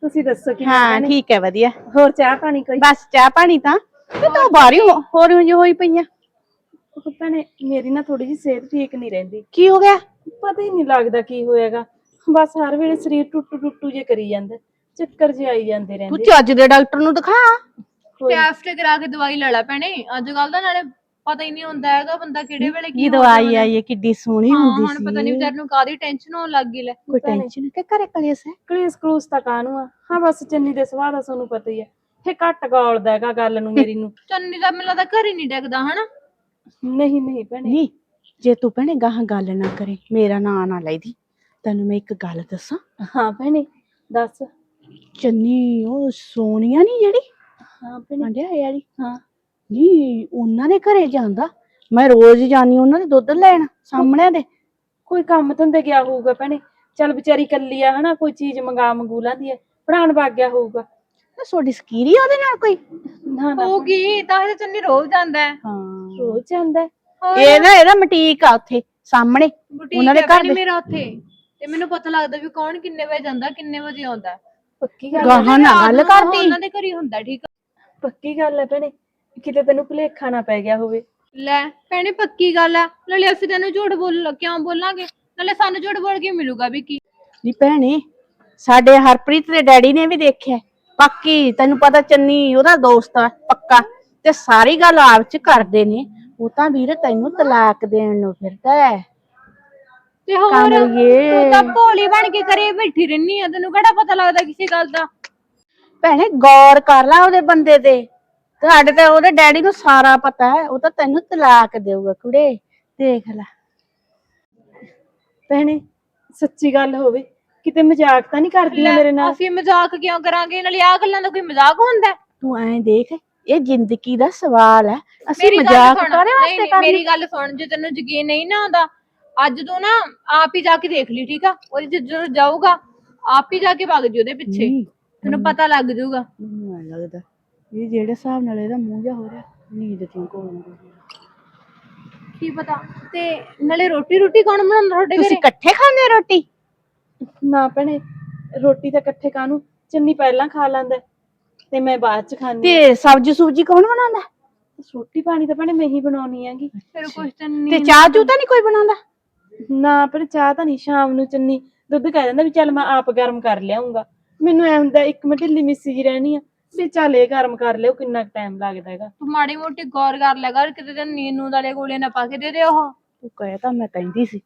ਤੁਸੀਂ ਦੱਸੋ ਕਿ ਹਾਂ ਠੀਕ ਹੈ ਵਧੀਆ। ਹੋਰ ਚਾਹ ਪਾਣੀ ਕੋਈ? ਬਸ ਚਾਹ ਪਾਣੀ ਤਾਂ। ਤੇ ਤੂੰ ਬਾਰੀ ਹੋਰ ਉਂਝ ਹੋਈ ਪਈਆਂ ਉਹ ਭੈਣੇ ਮੇਰੀ ਨਾ ਥੋੜੀ ਜਿਹੀ ਸਿਹਤ ਠੀਕ ਨਹੀਂ ਰਹਿੰਦੀ। ਕੀ ਹੋ ਗਿਆ? ਪਤਾ ਹੀ ਨਹੀਂ ਲੱਗਦਾ ਕੀ ਹੋਏਗਾ ਬਸ ਹਰ ਵੇਲੇ ਸਰੀਰ ਟੁੱਟੂ ਟੁੱਟੂ ਜੇ ਕਰੀ ਜਾਂਦਾ। ਚੱਕਰ ਜੇ ਆਈ ਜਾਂਦੇ ਤੂੰ ਰਹਿੰਦੇ ਚੱਜ ਦੇ ਡਾਕਟਰ ਨੂੰ ਦਿਖਾ। ਕੋਈ- ਟੈਸਟ ਕਰਾ ਕੇ ਦਵਾਈ ਲੈ ਲੈ ਭੈਣੇ। ਅੱਜ ਕੱਲ ਤਾਂ ਨਾਲੇ ਪਤਾ ਹੀ ਨਹੀਂ ਹੁੰਦਾ ਹੈਗਾ ਬੰਦਾ ਕਿਹੜੇ ਵੇਲੇ ਕੀ ਕੀ ਹੋ ਦਵਾਈ ਜਾਵੇ। ਆਈ ਹੈ ਕਿੱਡੀ ਸੋਹਣੀ ਹਾਂ ਹੁੰਦੀ ਹੁਣ ਪਤਾ ਨਹੀਂ ਸੀ। ਵਿਚਾਰ ਨੂੰ ਕਾਦੀ ਟੈਨਸ਼ਨ ਹੋਣ ਲੱਗ ਗਈ ਲੈ। ਕੋਈ ਭੈਣੇ। ਟੈਨਸ਼ਨ ਕਿ ਘਰੇ ਕਲੇਸ ਹੈ? ਕਲੇਸ ਕਲੂਸ ਤਾਂ ਕਾਹਨੂੰ ਆ? ਹਾਂ ਬਸ ਚੰਨੀ ਦੇ ਸੁਭਾਅ ਦਾ ਤੁਹਾਨੂੰ ਪਤਾ ਹੀ ਹੈ ਇਹ ਘੱਟ ਗਾਲਦਾ ਹੈਗਾ ਗੱਲ ਨੂੰ ਮੇਰੀ ਨੂੰ। ਚੰਨੀ ਦਾ ਮੈਨੂੰ ਲੱਗਦਾ ਘਰ ਹੀ ਨਹੀਂ ਡਿੱਗਦਾ ਹਨਾ? ਨਹੀਂ ਨਹੀਂ ਭੈਣੇ। ਨਹੀਂ ਜੇ ਤੂੰ ਭੈਣੇ ਗਾਹਾਂ ਗੱਲ ਨਾ ਕਰੇ ਮੇਰਾ ਨਾਂ ਨਾ ਲੈਦੀ ਤੈਨੂੰ ਮੈਂ ਇੱਕ ਗੱਲ ਦੱਸਾਂ? ਹਾਂ ਭੈਣੇ ਦੱਸ। ਚੰਨੀ ਉਹ ਸੋਨੀਆ ਨਹੀਂ ਜਿਹੜੀ? ਹਾਂ ਭੈਣੇ। ਆਂਡਿਆ ਵਾਲੀ? ਹਾਂ। ਨਹੀਂ ਉਹਨਾਂ ਦੇ ਘਰੇ ਜਾਂਦਾ। ਮੈਂ ਰੋਜ਼ ਜਾਨੀ ਉਹਨਾਂ ਦੇ ਦੁੱਧ ਲੈਣ ਸਾਹਮਣੇ ਦੇ। ਕੋਈ ਕੰਮ ਧੰਦੇ ਗਿਆ ਹੋਊਗਾ ਭੈਣੇ? ਚੱਲ ਵਿਚਾਰੀ ਕੱਲੀ ਆ ਹਨਾ? ਕੋਈ ਚੀਜ਼ ਮੰਗਾ ਮੰਗੂ ਲਾਂਦੀ ਹੈ ਪੜਾਣ ਵਗ ਗਿਆ ਹੋਊਗਾ। ਨਾ ਤੁਹਾਡੀ ਸਕੀਰੀ ਆ ਉਹਦੇ ਨਾਲ ਕੋਈ? ਨਾ ਨਾ। ਹੋਊਗੀ ਤਾਂ ਇਹ ਚੰਨੀ ਰੋਜ਼ ਜਾਂਦਾ ਹੈ। ਹਾਂ। ਰੋਜ਼ ਜਾਂਦਾ ਹੈ। ਹੋਰ? ਇਹ ਨਾ ਇਹਦਾ ਮਟੀਕ ਆ ਉੱਥੇ ਸਾਹਮਣੇ। ਉਹਨਾਂ ਦੇ ਹੈ ਘਰ ਭੈਣੇ ਦੇ- ਮੇਰਾ ਉੱਥੇ। ਤੇ ਮੈਨੂੰ ਪਤਾ ਲੱਗਦਾ ਵੀ ਕੌਣ ਕਿੰਨੇ ਵਜੇ ਜਾਂਦਾ ਕਿੰਨੇ ਵਜੇ ਆਉਂਦਾ। ਪੱਕੀ ਗੱਲ ਗਾਹਾਂ ਹੈ। ਰਾਤ ਨੂੰ ਕਰਦੀ। ਉਹਨਾਂ ਦੇ ਘਰ ਹੀ ਹੁੰਦਾ ਠੀਕ ਆ। ਪੱਕੀ ਗੱਲ ਹੈ ਭੈਣੇ। ਕਿਤੇ ਤੈਨੂੰ ਭੁਲੇਖਾ ਨਾ ਪੈ ਗਿਆ ਹੋਵੇ। ਲੈ ਭੈਣੇ ਪੱਕੀ ਗੱਲ ਆ। ਨਾਲੇ ਅਸੀਂ ਤੈਨੂੰ ਝੂਠ ਬੋਲ ਕਿਉਂ ਬੋਲਾਂਗੇ? ਨਾਲੇ ਸਾਨੂੰ ਝੂਠ ਬੋਲ ਕੇ ਮਿਲੂਗਾ ਵੀ ਕੀ। ਨੀ ਭੈਣੇ ਸਾਡੇ ਹਰਪ੍ਰੀਤ ਦੇ ਡੈਡੀ ਨੇ ਵੀ ਦੇਖਿਆ। ਪੱਕੀ ਤੈਨੂੰ ਪਤਾ ਚੰਨੀ ਉਹਦਾ ਦੋਸਤ ਆ ਪੱਕਾ। ਤੇ ਸਾਰੀ ਗੱਲ ਆਪ ਚ ਕਰਦੇ ਨੇ। ਉਹ ਤਾਂ ਵੀਰ ਤੈਨੂੰ ਤਲਾਕ ਦੇਣ ਨੂੰ ਫਿਰਦਾ ਹੈ। ਤੇ ਹੋਰ ਕਮਲੀਏ। ਤੂੰ ਤਾਂ ਭੋਲੀ ਬਣ ਕੇ ਕਰੇ ਬੈਠੀ ਰਹਿਨੀ ਆ। ਤੈਨੂੰ ਕਿਹੜਾ ਪਤਾ ਲੱਗਦਾ ਕਿਸੇ ਗੱਲ ਦਾ। ਭੈਣੇ ਗੌਰ ਕਰ ਲੈ ਉਹਦੇ ਬੰਦੇ ਤੇ। ਤੁਹਾਡੇ ਤੇ ਉਹਦੇ ਡੈਡੀ ਨੂੰ ਸਾਰਾ ਪਤਾ ਹੈ ਉਹ ਤਾਂ ਤੈਨੂੰ ਤਲਾਕ ਦੇਊਗਾ ਕੁੜੇ ਦੇਖ ਲੈ। ਭੈਣੇ ਸੱਚੀ ਗੱਲ ਹੋਵੇ ਕਿਤੇ ਮਜ਼ਾਕ ਤਾਂ ਨਹੀਂ ਕਰਦੀ ਮੇਰੇ ਨਾਲ? ਅਸੀਂ ਮਜ਼ਾਕ ਕਿਉਂ ਕਰਾਂਗੇ? ਨਾਲੇ ਆ ਗੱਲਾਂ ਦਾ ਕੋਈ ਮਜ਼ਾਕ ਹੁੰਦਾ? ਹੈ? ਤੂੰ ਐਂ ਦੇਖ ਇਹ ਜ਼ਿੰਦਗੀ ਦਾ ਸਵਾਲ ਹੈ। ਅਸੀਂ ਮੇਰੀ ਗੱਲ ਮਜ਼ਾਕ ਸੁਣ। ਕਾਰੇ ਨਹੀਂ ਵਾਸਤੇ ਨਹੀਂ ਕਰਦੇ ਮੇਰੀ ਗੱਲ ਸੁਣ ਜੇ ਤੈਨੂੰ ਯਕੀਨ ਨਹੀਂ ਨਾ ਆਉਂਦਾ ਅੱਜ ਤੂੰ ਨਾ ਆਪ ਹੀ ਜਾ ਕੇ ਦੇਖ ਲਈ ਠੀਕ ਆ? ਉਹ ਜਦੋਂ ਜਾਊਗਾ ਆਪ ਹੀ ਜਾ ਕੇ ਭੱਗ ਜੀ ਉਹਦੇ ਪਿੱਛੇ। ਤੈਨੂੰ ਪਤਾ ਲੱਗ ਜਾਊਗਾ। ਮੈਨੂੰ ਐਂ ਲੱਗਦਾ। ਇਹ ਜਿਹੜੇ ਹਿਸਾਬ ਨਾਲ ਇਹਦਾ ਮੂੰਹ ਜਿਹਾ ਹੋ ਰਿਹਾ ਨੀਂਦ ਕਿਉਂ ਕੋਲ ਕੀ ਪਤਾ? ਤੇ ਨਾਲੇ ਰੋਟੀ ਰੋਟੀ ਕੌਣ ਬਣਾਉਂਦਾ ਤੁਹਾਡੇ ਤੁਸੀਂ ਘਰੇ? ਇਕੱਠੇ ਖਾਂਦੇ ਰੋਟੀ? ਨਾ ਭੈਣੇ ਰੋਟੀ ਤਾਂ ਇਕੱਠੇ ਕਾਹਨੂੰ? ਚੰਨੀ ਪਹਿਲਾਂ ਖਾ ਲੈਂਦਾ ਹੈ, ਤੇ ਮੈਂ ਬਾਅਦ ਚ ਖਾਂਦੀ ਤੇ ਸਬਜ਼ੀ ਸੁਬਜੀ ਕੌਣ ਬਣਾਉਂਦਾ? ਹਾਂ। ਰੋਟੀ ਪਾਣੀ ਤਾਂ ਭੈਣੇ ਮੈਂ ਹੀ ਬਣਾਉਣੀ ਹੈਗੀ। ਫਿਰ ਕੁਛ ਤੇ ਨਹੀਂ ਚਾਹ ਚੂ ਤਾਂ ਨਹੀਂ ਕੋਈ ਬਣਾਉਂਦਾ? ਨਾ ਪਰ ਚਾਹ ਤਾਂ ਨਹੀਂ ਸ਼ਾਮ ਨੂੰ ਚੰਨੀ। ਦੁੱਧ ਕਹਿ ਦਿੰਦਾ ਵੀ ਚੱਲ ਮੈਂ ਆਪ ਗਰਮ ਕਰ ਲਿਆਉਂਗਾ ਮੈਨੂੰ ਐ ਹੁੰਦਾ ਇੱਕ ਮਿੰਟ ਢਿੱਲੀ ਮਿੱਸੀ ਜੀ ਰਹਿਣੀ ਆ। ਵੀ ਚੱਲ ਇਹ ਗਰਮ ਕਰ ਲਿਓ ਕਿੰਨਾ ਟਾਈਮ ਲੱਗਦਾ ਹੈਗਾ। ਤੂੰ ਮਾੜੀ ਮੋਟੀ ਗੌਰ ਕਰ ਲਿਆ ਕਰ ਕਿਤੇ ਤੈਨੂੰ ਨੀਂਦ ਨੂੰ ਵਾਲੇ ਗੋਲੇ ਨਾ ਪਾ ਕੇ ਦੇ ਦੇ ਉਹ। ਤੂੰ ਕਹਿ ਤਾਂ ਮੈਂ ਕਹਿੰਦੀ ਸੀ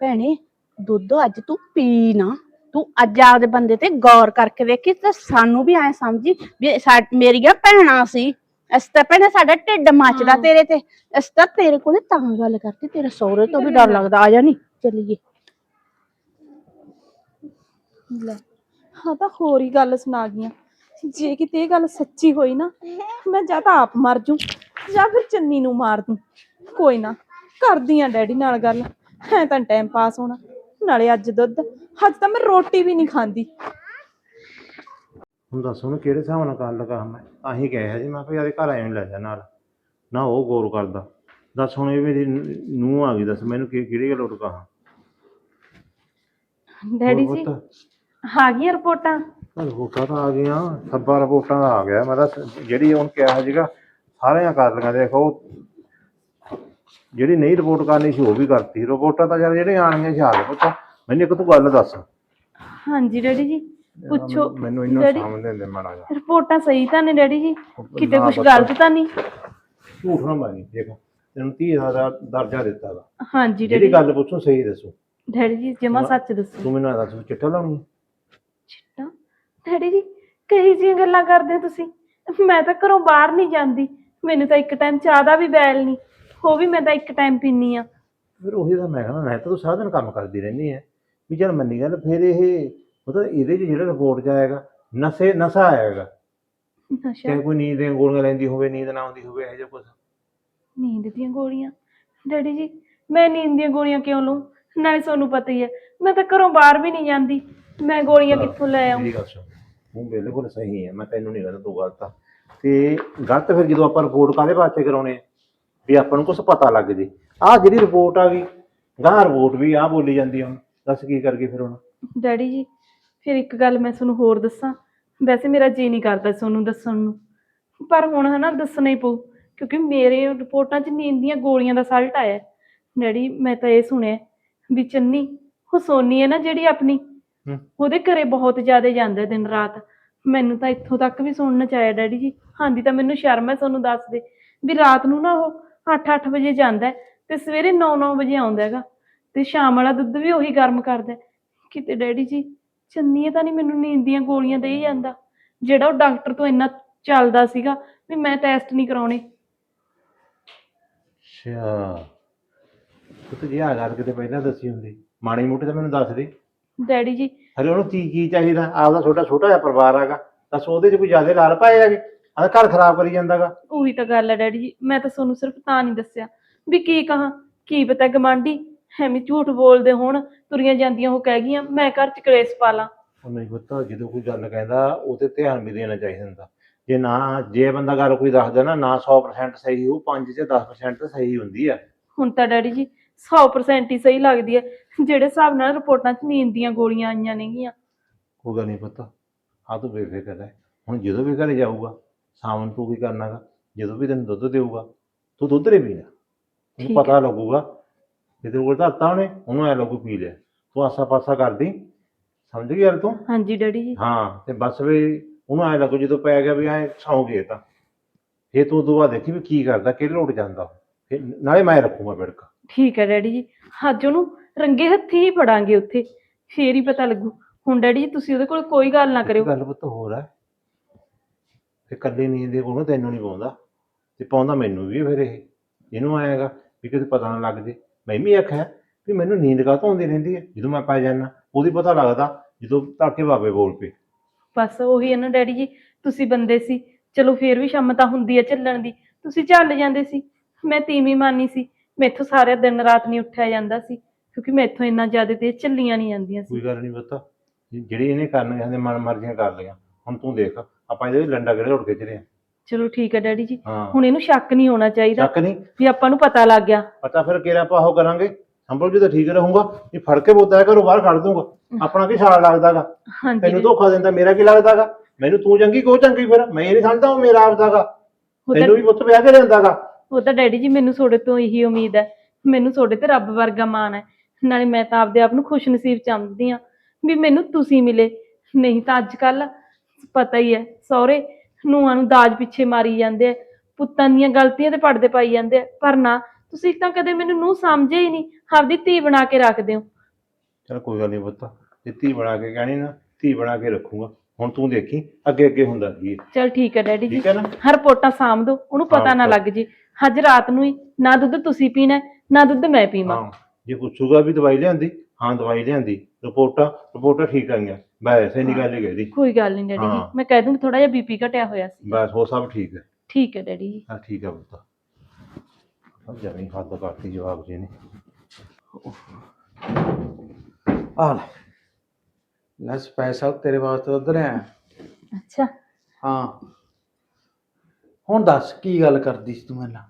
ਭੈਣੇ ਦੁੱਧ ਅੱਜ ਤੂੰ ਪੀ ਨਾ। ਤੂੰ ਅੱਜ ਆਪਦੇ ਬੰਦੇ ਤੇ ਗੌਰ ਕਰਕੇ ਦੇਖੀ ਤੇ ਸਾਨੂੰ ਵੀ ਐ ਸਮਝੀ ਵੀ ਸਾ- ਮੇਰੀਆਂ ਭੈਣਾਂ ਸੀ। ਅਸ ਤਾਂ ਭੈਣੇ ਸਾਡਾ ਢਿੱਡ ਮੱਚਦਾ ਤੇਰੇ ਤੇ। ਅਸ ਤਾਂ ਤੇਰੇ ਕੋਲੇ ਤਾਂ ਗੱਲ ਕਰਤੀ ਤੇਰੇ ਸਹੁਰੇ ਤੋਂ ਵੀ ਡਰ ਲੱਗਦਾ ਆ ਜਾ ਨੀ ਚੱਲੀਏ। ਲੈ ਹਾਂ ਤਾਂ ਹੋਰ ਹੀ ਗੱਲ ਸੁਣਾ ਗਈਆਂ। ਜੇ ਕਿਤੇ ਇਹ ਗੱਲ ਸੱਚੀ ਹੋਈ ਨਾ ਮੈਂ ਜਾਂ ਤਾਂ ਆਪ ਮਰ ਜੂ ਜਾਂ ਫਿਰ ਚੰਨੀ ਨੂੰ ਮਾਰ ਦੂੰ। ਕੋਈ ਨਾ ਕਰਦੀ ਆ ਡੈਡੀ ਨਾਲ ਗੱਲ ਹੈ ਤਾਂ ਟਾਈਮ ਪਾਸ ਹੋਣਾ। ਨਾਲੇ ਅੱਜ ਦੁੱਧ ਅੱਜ ਤਾਂ ਮੈਂ ਰੋਟੀ ਵੀ ਨਹੀਂ ਖਾਂਦੀ। ਹੁਣ ਦੱਸ ਉਹਨੂੰ ਕਿਹੜੇ ਹਿਸਾਬ ਨਾਲ ਕਰਨ ਲੱਗਾ ਮੈਂ? ਤਾਂ ਹੀ ਕਿਹਾ ਜੀ ਮੈਂ ਕਿਹਾ ਯਾਰ ਘਰ ਆਏ ਨੂੰ ਲੈ ਜਾ ਨਾਲ। ਨਾ ਉਹ ਗੌਰ ਕਰਦਾ। ਦੱਸ ਹੁਣ ਇਹ ਮੇਰੀ ਨੂੰ ਆ ਗਈ ਦੱਸ ਮੈਨੂੰ ਕੀ- ਕਿਹੜੀ ਗੱਲ ਕਹਾ? ਡੈਡੀ ਜੀ ਆ ਗਈਆਂ ਰਿਪੋਰਟਾਂ। ਰਿਪੋਰਟਾਂ ਤਾਂ ਆ ਗਈਆਂ ਸੱਬਾ ਰਿਪੋਰਟਾਂ ਦਾ ਆ ਗਿਆ। ਮੈਂ ਤਾਂ ਸ- ਜਿਹੜੀ ਹੁਣ ਕਿਹਾ ਸੀਗਾ ਸਾਰਿਆਂ ਕਰ ਲਈਆਂ ਦੇਖੋ। ਜਿਹੜੀ ਨਹੀਂ ਰਿਪੋਰਟ ਕਰਨੀ ਸੀ ਉਹ ਵੀ ਕਰਤੀ। ਰਿਪੋਰਟਾਂ ਤਾਂ ਯਾਰ ਜਿਹੜੇ ਆਣੀਆਂ ਸੀ ਆ ਗਏ ਪੁੱਤ ਮੈਨੂੰ ਇੱਕ ਤੂੰ ਗੱਲ ਦੱਸ। ਹਾਂਜੀ ਡੈਡੀ ਜੀ ਪੁੱਛੋ। ਮੈਨੂੰ ਇੰਨਾ ਡੈਡੀ ਸਾਹਮਣੇ ਦੇ ਮਾੜਾ ਜਾ ਰਿਪੋਰਟਾਂ ਸਹੀ ਤਾਂ ਨੇ ਡੈਡੀ ਜੀ? ਕਿਤੇ ਨਾ ਕੁਝ ਪਤਾ। ਗਲਤ ਤਾਂ ਨਹੀਂ? ਝੂਠ ਨਾ ਮਾਰੀ ਦੇਖ। ਤੈਨੂੰ 30000 ਦਾ ਦਰਜਾ ਦਿੱਤਾ ਵਾ। ਹਾਂਜੀ ਜਿਹੜੀ ਡੈਡੀ ਗੱਲ ਪੁੱਛੋ ਸਹੀ ਦੱਸੋ। ਡੈਡੀ ਜੀ ਜਮਾ ਸੱਚ ਦੱਸੋ। ਤੂੰ ਮੈਨੂੰ ਇਹ ਦੱਸ ਵੀ ਚਿੱਠਾ ਲਾਉਣੀ ਹੈ? ਡੈਡੀ ਜੀ ਕਈ ਜੀਆਂ ਗੱਲਾਂ ਕਰਦੇ ਹੋ ਤੁਸੀਂ? ਮੈਂ ਤਾਂ ਘਰੋਂ ਬਾਹਰ ਨਹੀਂ ਜਾਂਦੀ। ਮੈਨੂੰ ਤਾਂ ਇੱਕ ਟਾਈਮ ਚਾਹ ਦਾ ਵੀ ਬੈਲ ਨਹੀਂ। ਉਹ ਵੀ ਮੈਂ ਤਾਂ ਇੱਕ ਟਾਈਮ ਪੀਨੀ ਆ ਫਿਰ ਉਹੀ ਤਾਂ ਮੈਂ ਕਹਿੰਦਾ ਨਾ ਤਾਂ ਤੂੰ ਸਾਰਾ ਦਿਨ ਕੰਮ ਕਰਦੀ ਰਹਿੰਦੀ ਹੈ ਵੀ ਚੱਲ ਮੰਨੀ ਗੱਲ ਫਿਰ ਇਹ ਮਤਲਬ ਇਹਦੇ 'ਚ ਜਿਹੜਾ ਰਿਪੋਰਟ ਜਾਏਗਾ ਨਸ਼ੇ ਨਸ਼ਾ ਆਏਗਾ। ਨਸ਼ਾ? ਚਾਹੇ ਕੋਈ ਨੀਂਦ ਦੀਆਂ ਗੋਲੀਆਂ ਲੈਂਦੀ ਹੋਵੇ ਨੀਂਦ ਨਾ ਆਉਂਦੀ ਹੋਵੇ ਇਹੋ ਜਿਹਾ ਕੁਝ ਨੀਂਦ ਦੀਆਂ ਗੋਲੀਆਂ? ਡੈਡੀ ਜੀ ਮੈਂ ਨੀਂਦ ਦੀਆਂ ਗੋਲੀਆਂ ਕਿਉਂ ਲਵਾਂ ਨਾਲੇ ਤੁਹਾਨੂੰ ਪਤਾ ਹੀ ਹੈ ਮੈਂ ਤਾਂ ਘਰੋਂ ਬਾਹਰ ਵੀ ਨਹੀਂ ਜਾਂਦੀ। ਮੈਂ ਗੋਲੀਆਂ ਕਿੱਥੋਂ ਲੈ ਆਉਂ ਮੇਰੀ ਗੱਲ ਸੁਣ। ਤੂੰ ਬਿਲਕੁਲ ਸਹੀ ਹੈ ਮੈਂ ਤੈਨੂੰ ਨਹੀਂ ਕਹਿੰਦਾ ਤੂੰ ਗਲਤ ਆ। ਤੇ ਗਲਤ ਫਿਰ ਜਦੋਂ ਆਪਾਂ ਰਿਪੋਰਟ ਕਾਹਦੇ ਵਾਸਤੇ ਕਰਾਉਣੇ ਆ? ਵੀ ਆਪਾਂ ਨੂੰ ਕੁਝ ਪਤਾ ਲੱਗ ਜੇ। ਆਹ ਜਿਹੜੀ ਰਿਪੋਰਟ ਆ ਗਈ ਗਾਹ ਰਿਪੋਰਟ ਵੀ ਆ ਬੋਲੀ ਜਾਂਦੀ ਹੁਣ। ਦੱਸ ਕੀ ਕਰ ਗਈ ਫਿਰ ਹੁਣ? ਡੈਡੀ ਜੀ ਫਿਰ ਇੱਕ ਗੱਲ ਮੈਂ ਤੁਹਾਨੂੰ ਹੋਰ ਦੱਸਾਂ। ਵੈਸੇ ਮੇਰਾ ਜੀ ਨਹੀਂ ਕਰਦਾ ਤੁਹਾਨੂੰ ਦੱਸਣ ਨੂੰ। ਪਰ ਹੁਣ ਹਨਾ ਦੱਸਣਾ ਹੀ ਪਊ ਕਿਉਂਕਿ ਮੇਰੇ ਰਿਪੋਰਟਾਂ 'ਚ ਨੀਂਦ ਦੀਆਂ ਗੋਲੀਆਂ ਦਾ ਸਾਲਟ ਆਇਆ। ਹੈ। ਡੈਡੀ ਮੈਂ ਤਾਂ ਇਹ ਸੁਣਿਆ ਵੀ ਚੰਨੀ ਉਹ ਸੋਨੀ ਹੈ ਨਾ ਜਿਹੜੀ ਆਪਣੀ? ਹੂੰ। ਉਹਦੇ ਘਰੇ ਬਹੁਤ ਜ਼ਿਆਦਾ ਜਾਂਦਾ ਦਿਨ ਰਾਤ। ਮੈਨੂੰ ਤਾਂ ਇੱਥੋਂ ਤੱਕ ਵੀ ਸੁਣਨ ਚ ਆਇਆ ਡੈਡੀ ਜੀ। ਹਾਂਜੀ ਤਾਂ ਮੈਨੂੰ ਸ਼ਰਮ ਹੈ ਤੁਹਾਨੂੰ ਦੱਸ ਦੇ। ਵੀ ਰਾਤ ਨੂੰ ਨਾ ਉਹ 8-8 ਵਜੇ ਜਾਂਦਾ ਹੈ ਤੇ ਸਵੇਰੇ 9-9 ਵਜੇ ਆਉਂਦਾ ਹੈਗਾ। ਤੇ ਸ਼ਾਮ ਵਾਲਾ ਦੁੱਧ ਵੀ ਉਹੀ ਗਰਮ ਕਰਦਾ ਹੈ। ਕਿਤੇ ਡੈਡੀ ਜੀ ਚੰਨੀਏ ਤਾਂ ਨਹੀਂ ਮੈਨੂੰ ਨੀਂਦ ਦੀਆਂ ਗੋਲੀਆਂ ਦੇ ਹੀ ਜਾਂਦਾ। ਜਿਹੜਾ ਉਹ ਡਾਕਟਰ ਤੋਂ ਇੰਨਾ ਚੱਲਦਾ ਸੀਗਾ ਵੀ ਮੈਂ ਟੈਸਟ ਨਹੀਂ ਕਰਾਉਣੇ। ਅੱਛਾ। ਤੂੰ ਜੇ ਆ ਗੱਲ ਕਿਤੇ ਪਹਿਲਾਂ ਦੱਸੀ ਹੁੰਦੀ। ਮਾੜੀ ਮੋਟੀ ਤਾਂ ਮੈਨੂੰ ਦੱਸ ਦੇ। ਡੈਡੀ ਜੀ। ਹਰੇ ਉਹਨੂੰ ਕੀ ਕੀ ਚਾਹੀਦਾ? ਆਪਦਾ ਛੋਟਾ ਛੋਟਾ ਜਿਹਾ ਪਰਿਵਾਰ ਹੈਗਾ। ਦੱਸ ਉਹਦੇ 'ਚ ਕੋਈ ਜ਼ਿਆਦਾ ਲਾਲ ਪਾਏ ਹੈਗੇ? ਆਹ ਘਰ ਖਰਾਬ ਕਰੀ ਜਾਂਦਾਗਾ। ਉਹੀ ਤਾਂ ਗੱਲ ਹੈ ਡੈਡੀ ਜੀ। ਮੈਂ ਤਾਂ ਤੁਹਾਨੂੰ ਸਿਰਫ ਤਾਂ ਨਹੀਂ ਦੱਸਿਆ ਵੀ ਕੀ ਕਹਾਂ। ਕੀ ਪਤਾ ਗਮਾਂਡੀ ਐਵੇਂ ਝੂਠ ਬੋਲਦੇ ਹੋਣ ਤੁਰੀਆਂ ਜਾਂਦੀਆਂ ਉਹ ਕਹਿ ਗਈਆਂ ਮੈਂ ਘਰ ਚ ਕਲੇਸ਼ ਪਾ ਲਾਂ। ਉਹ ਨਹੀਂ ਪਤਾ ਜਦੋਂ ਕੋਈ ਗੱਲ ਕਹਿੰਦਾ ਉਹ ਤੇ ਧਿਆਨ ਵੀ ਦੇਣਾ ਚਾਹੀਦਾ ਹੁੰਦਾ। ਜੇ ਨਾ ਜੇ ਬੰਦਾ ਗੱਲ ਕੋਈ ਦੱਸਦਾ ਨਾ ਨਾ 100% ਸਹੀ ਹੋ 5 ਚ 10% ਤਾਂ ਸਹੀ ਹੁੰਦੀ ਆ। ਹੁਣ ਤਾਂ ਡੈਡੀ ਜੀ 100% ਹੀ ਸਹੀ ਲੱਗਦੀ ਹੈ। ਜਿਹੜੇ ਹਿਸਾਬ ਨਾਲ ਰਿਪੋਰਟਾਂ 'ਚ ਨੀਂਦ ਦੀਆਂ ਗੋਲੀਆਂ ਆਈਆਂ ਨੇਗੀਆਂ। ਕੋਈ ਗੱਲ ਨਹੀਂ ਪਤਾ ਆ ਤੂੰ ਬੇਫਿਕਰ ਹੈ ਹੁਣ ਜਦੋਂ ਵੀ ਘਰੇ ਜਾਊਗਾ ਸ਼ਾਮ ਨੂੰ ਤੂੰ ਕੀ ਕਰਨਾਗਾ ਜਦੋਂ ਵੀ ਤੈਨੂੰ ਦੁੱਧ ਦੇਊਗਾ ਤੂੰ ਦੁੱਧ ਨਹੀਂ ਪੀਣਾ। ਠੀਕ ਤੈਨੂੰ ਪਤਾ ਲੱਗੂਗਾ ਜੇ ਤੇਰੇ ਕੋਲ ਧਰਤਾ ਉਹਨੇ ਉਹਨੂੰ ਐ ਲੱਗੂ ਪੀ ਲਿਆ। ਤੂੰ ਆਸਾ ਪਾਸਾ ਕਰਦੀ ਸਮਝ ਗਈ ਗੱਲ ਤੂੰ? ਹਾਂਜੀ ਡੈਡੀ ਜੀ। ਹਾਂ ਤੇ ਬਸ ਵੀ ਉਹਨੂੰ ਐ ਲੱਗੂ ਜਦੋਂ ਪੈ ਗਿਆ ਵੀ ਐ ਸੌਂ ਗਏ ਤਾਂ। ਇਹ ਤੂੰ ਦੁਆ ਦੇਖੀ ਵੀ ਕੀ ਕਰਦਾ ਕਿਹੜੇ ਲੋਟ ਜਾਂਦਾ ਉਹ। ਫਿਰ ਨਾਲੇ ਮੈਂ ਰੱਖੂਗਾ ਬਿੜਕ। ਠੀਕ ਹੈ ਡੈਡੀ ਜੀ ਅੱਜ ਉਹਨੂੰ ਰੰਗੇ ਹੱਥੀ ਹੀ ਫੜਾਂਗੇ ਉੱਥੇ ਫੇਰ ਹੀ ਪਤਾ ਲੱਗੂ। ਹੁਣ ਡੈਡੀ ਜੀ ਤੁਸੀਂ ਉਹਦੇ ਕੋਲ ਕੋਈ ਗੱਲ ਨਾ ਕਰਿਓ। ਗੱਲ ਪੁੱਤ ਹੋਰ ਹੈ। ਤੇ ਕੱਲੀ ਨੀਂਦ ਦੇ ਕੋਲ ਤੈਨੂੰ ਨਹੀਂ ਪਾਉਂਦਾ। ਤੇ ਪਾਉਂਦਾ ਮੈਨੂੰ ਵੀ ਫਿਰ ਇਹ ਇਹਨੂੰ ਆਏਗਾ ਵੀ ਕਿਤੇ ਪਤਾ ਨਾ ਲੱਗ ਜੇ। ਮੈਂ ਵੀ ਆਖਿਆ ਵੀ ਮੈਨੂੰ ਨੀਂਦ ਕਾਹਤੋਂ ਆਉਂਦੀ ਰਹਿੰਦੀ ਹੈ? ਜਦੋਂ ਮੈਂ ਪੈ ਜਾਣਾ ਉਹਦੀ ਪਤਾ ਲੱਗਦਾ ਜਦੋਂ ਧੜਕੇ ਬਾਬੇ ਬੋਲ ਪਏ। ਬਸ ਉਹੀ ਹੈ ਨਾ ਡੈਡੀ ਜੀ ਤੁਸੀਂ ਬੰਦੇ ਸੀ। ਚਲੋ ਫੇਰ ਵੀ ਸ਼ਾਮ ਤਾਂ ਹੁੰਦੀ ਹੈ ਚੱਲਣ ਦੀ। ਤੁਸੀਂ ਚੱਲ ਜਾਂਦੇ ਸੀ। ਮੈਂ ਤੀਵੀਂ ਮਾਨੀ ਸੀ। ਮੈਥੋਂ ਸਾਰੇ ਦਿਨ ਰਾਤ ਨਹੀਂ ਉੱਠਿਆ ਜਾਂਦਾ ਸੀ ਕਿਉਂਕਿ ਮੈਥੋਂ ਇੰਨਾ ਜ਼ਿਆਦਾ ਤੇ ਚੱਲੀਆਂ ਨਹੀਂ ਜਾਂਦੀਆਂ ਸੀ। ਕੋਈ ਗੱਲ ਨਹੀਂ ਪਤਾ ਜਿਹੜੀ ਇਹਨੇ ਕਰਨੀਆਂ ਨੇ ਮਨ ਮਰਜ਼ੀਆਂ ਕਰ ਲਈਆਂ। ਹੁਣ ਤੂੰ ਦੇਖ ਆਪਾਂ ਇਹਦੇ ਲੰਡਾ ਕਿਹੜੇ ਉੱਡ ਖਿੱਚ ਰਹੇ ਹਾਂ ਚਲੋ ਠੀਕ ਹੈ ਡੈਡੀ ਜੀ ਹਾਂ। ਹੁਣ ਇਹਨੂੰ ਸ਼ੱਕ ਨਹੀਂ ਹੋਣਾ ਚਾਹੀਦਾ ਚੱਕ ਨਹੀਂ? ਵੀ ਆਪਾਂ ਨੂੰ ਪਤਾ ਲੱਗ ਗਿਆ। ਪਤਾ ਫਿਰ ਕਿਹੜਾ ਆਪਾਂ ਉਹ ਕਰਾਂਗੇ? ਸੰਭਲ ਜੀ ਤਾਂ ਠੀਕ ਰਹੂੰਗਾ ਇਹ ਫੜ ਕੇ ਬੋਤਾ ਘਰੋਂ ਬਾਹਰ ਕੱਢ ਦੂੰਗਾ ਆਪਣਾ ਕੀ ਸਾਲ ਲੱਗਦਾਗਾ? ਹਾਂਜੀ ਤੈਨੂੰ ਡੈਡੀ। ਧੋਖਾ ਦਿੰਦਾ ਮੇਰਾ ਕੀ ਲੱਗਦਾਗਾ? ਮੈਨੂੰ ਤੂੰ ਚੰਗੀ ਕੋ ਚੰਗੀ ਫਿਰ ਮੈਂ ਇਹ ਨਹੀਂ ਸਮਝਦਾ ਉਹ ਮੇਰਾ ਆਪਦਾਗਾ। ਉਹ ਤੈਨੂੰ ਵੀ ਪੁੱਤ ਵਿਆਹ ਕੇ ਦਿੰਦਾਗਾ ਉਹ ਤਾਂ ਡੈਡੀ ਜੀ ਮੈਨੂੰ ਤੁਹਾਡੇ ਤੋਂ ਇਹੀ ਉਮੀਦ ਹੈ। ਮੈਨੂੰ ਤੁਹਾਡੇ ਤੇ ਰੱਬ ਵਰਗਾ ਮਾਣ ਹੈ। ਨਾਲੇ ਮੈਂ ਤਾਂ ਆਪਦੇ ਆਪ ਨੂੰ ਖੁਸ਼ ਨਸੀਬ ਚਾਹੁੰਦੀ ਆ ਵੀ ਮੈਨੂੰ ਤੁਸੀਂ ਮਿਲੇ। ਨਹੀਂ ਤਾਂ ਅੱਜ ਕੱਲ ਪਤਾ ਹੀ ਹੈ ਸਹੁਰੇ ਨੂੰਹਾਂ ਨੂੰ ਦਾਜ ਪਿੱਛੇ ਮਾਰੀ ਜਾਂਦੇ ਆ। ਪੁੱਤਾਂ ਦੀਆਂ ਗਲਤੀਆਂ ਤੇ ਪੜਦੇ ਪਾਈ ਜਾਂਦੇ ਆ। ਪਰ ਨਾ ਤੁਸੀਂ ਤਾਂ ਕਦੇ ਮੈਨੂੰ ਨੂੰ ਸਮਝੇ ਹੀ ਨਹੀਂ। ਆਪਦੀ ਧੀ ਬਣਾ ਕੇ ਰੱਖਦੇ ਹੋ। ਚਲ ਕੋਈ ਗੱਲ ਨਹੀਂ ਪੁੱਤ। ਜੇ ਧੀ ਬਣਾ ਕੇ ਕਹਿਣੀ ਨਾ ਧੀ ਬਣਾ ਕੇ ਰੱਖੂੰਗਾ। ਹੁਣ ਤੂੰ ਦੇਖੀ ਅੱਗੇ ਅੱਗੇ ਹੁੰਦਾ ਕੀ ਹੈ। ਚਲ ਠੀਕ ਹੈ ਡੈਡੀ ਜੀ। ਠੀਕ ਹੈ ਨਾ? ਹਰ ਰਿਪੋਰਟਾਂ ਸਾਂਭ ਦੋ। ਉਹਨੂੰ ਪਤਾ ਹਾਂ, ਨਾ। ਲੱਗ ਜੇ। ਅੱਜ ਰਾਤ ਨੂੰ ਹੀ ਨਾ ਦੁੱਧ ਤੁਸੀਂ ਪੀਣਾ ਹੈ, ਨਾ ਦੁੱਧ ਮੈਂ ਪੀਵਾਂ। ਹਾਂ ਜੇ ਪੁੱਛੂਗਾ ਵੀ ਦਵਾਈ ਲਿਆਂਦੀ? ਹਾਂ ਦਵਾਈ ਲਿਆਂਦੀ। ਰਿਪੋਰਟਾਂ ਰਿਪੋਰਟਾਂ ਠੀਕ ਆਈਆਂ। ਬਸ ਐਸੇ ਨਹੀਂ ਗੱਲ ਹੀ ਕਹਿਦੀ ਕੋਈ ਗੱਲ ਨਹੀਂ ਡੈਡੀ ਜੀ ਹਾਂ। ਮੈਂ ਕਹਿ ਦੂੰਗੀ ਥੋੜਾ ਜਿਹਾ ਬੀਪੀ ਘਟਿਆ ਹੋਇਆ ਸੀ। ਬਸ ਉਹ ਸਭ ਠੀਕ ਹੈ? ਠੀਕ ਹੈ ਡੈਡੀ ਜੀ। ਹਾਂ ਠੀਕ ਹੈ ਪੁੱਤ। ਸਭ ਜਮੀ ਹੱਦ ਕਰਤੀ ਜਵਾਬ ਜੀ ਨੇ। ਆ ਲੈ। ਲੈ ਸਪੈਸ਼ਲ ਤੇਰੇ ਵਾਸਤੇ ਉਧਰ ਆਇਆ। ਅੱਛਾ। ਹਾਂ। ਹੁਣ ਦੱਸ ਕੀ ਗੱਲ ਕਰਦੀ ਸੀ ਤੂੰ ਮੇਰੇ ਨਾਲ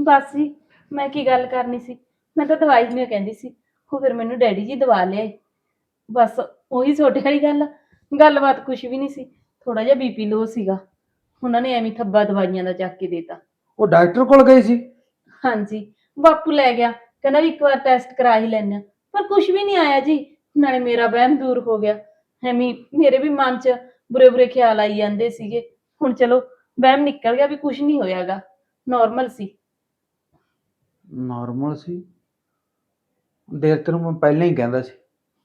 ਬਸ ਜੀ ਮੈਂ ਕੀ ਗੱਲ ਕਰਨੀ ਸੀ? ਮੈਂ ਤਾਂ ਦਵਾਈ ਨਹੀਂ ਕਹਿੰਦੀ ਸੀ। ਉਹ ਫਿਰ ਮੈਨੂੰ ਡੈਡੀ ਜੀ ਦਵਾ ਲਿਆਏ। ਬਸ ਉਹੀ ਛੋਟੀ ਵਾਲੀ ਗੱਲ ਆ। ਗੱਲਬਾਤ ਕੁਝ ਵੀ ਨਹੀਂ ਸੀ। ਥੋੜਾ ਜਿਹਾ ਬੀਪੀ ਲੋ ਸੀਗਾ। ਉਹਨਾਂ ਨੇ ਐਵੇਂ ਥੱਬਾ ਦਵਾਈਆਂ ਦਾ ਚੱਕ ਕੇ ਦੇਤਾ। ਉਹ ਡਾਕਟਰ ਕੋਲ ਗਏ ਸੀ? ਹਾਂਜੀ ਬਾਪੂ ਲੈ ਗਿਆ। ਕਹਿੰਦਾ ਵੀ ਇੱਕ ਵਾਰ ਟੈਸਟ ਕਰਾ ਹੀ ਲੈਣਾ ਪਰ ਕੁਝ ਵੀ ਨਹੀਂ ਆਇਆ ਜੀ। ਨਾਲੇ ਮੇਰਾ ਵਹਿਮ ਦੂਰ ਹੋ ਗਿਆ। ਐਵੇਂ ਮੇਰੇ ਵੀ ਮਨ 'ਚ ਬੁਰੇ ਬੁਰੇ ਖਿਆਲ ਆਈ ਜਾਂਦੇ ਸੀਗੇ। ਹੁਣ ਚਲੋ ਵਹਿਮ ਨਿਕਲ ਗਿਆ ਵੀ ਕੁਝ ਨਹੀਂ ਹੋਇਆਗਾ। ਨਾਰਮਲ ਸੀ। ਨਾਰਮਲ ਸੀ। ਦੇਰ ਤੈਨੂੰ ਮੈਂ ਪਹਿਲਾਂ ਹੀ ਕਹਿੰਦਾ ਸੀ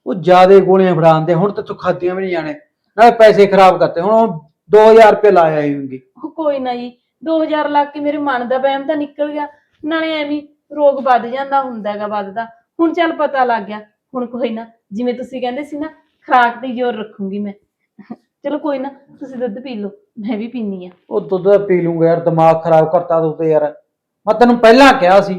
ਉਹ ਜਿਆਦੇ ਗੋਲੀਆਂ ਫੜਾਉਂਦੇ ਹੁਣ ਤਾਂ ਤੂੰ ਖਾਦੀਆਂ ਵੀ ਨਹੀਂ ਜਾਣੇ। ਨਾਲੇ ਪੈਸੇ ਖਰਾਬ ਕਰਤੇ ਹੁਣ ਉਹ 2000 ਰੁਪਏ ਲਾਇਆ ਹੀ ਉਹ ਕੋਈ ਨਾ ਜੀ 2000 ਲੱਗ ਕੇ ਮੇਰੇ ਮਨ ਦਾ ਵਹਿਮ ਤਾਂ ਨਿਕਲ ਗਿਆ। ਨਾਲੇ ਐਵੇਂ ਰੋਗ ਵੱਧ ਜਾਂਦਾ ਹੁੰਦਾ ਹੈਗਾ ਵੱਧਦਾ। ਹੁਣ ਚੱਲ ਪਤਾ ਲੱਗ ਗਿਆ। ਹੁਣ ਕੋਈ ਨਾ ਜਿਵੇਂ ਤੁਸੀਂ ਕਹਿੰਦੇ ਸੀ ਨਾ ਖਰਾਕ ਤੇ ਜ਼ੋਰ ਰੱਖੂੰਗੀ ਮੈਂ। ਚਲੋ ਕੋਈ ਨਾ ਤੁਸੀਂ ਦੁੱਧ ਪੀ ਲਓ। ਮੈਂ ਵੀ ਪੀਨੀ ਆ। ਉਹ ਦੁੱਧ ਪੀ ਲੂੰਗਾ ਯਾਰ ਦਿਮਾਗ ਖਰਾਬ ਕਰਤਾ ਤੂੰ ਤੇ ਯਾਰ। ਮੈਂ ਤੈਨੂੰ ਪਹਿਲਾਂ ਕਿਹਾ ਸੀ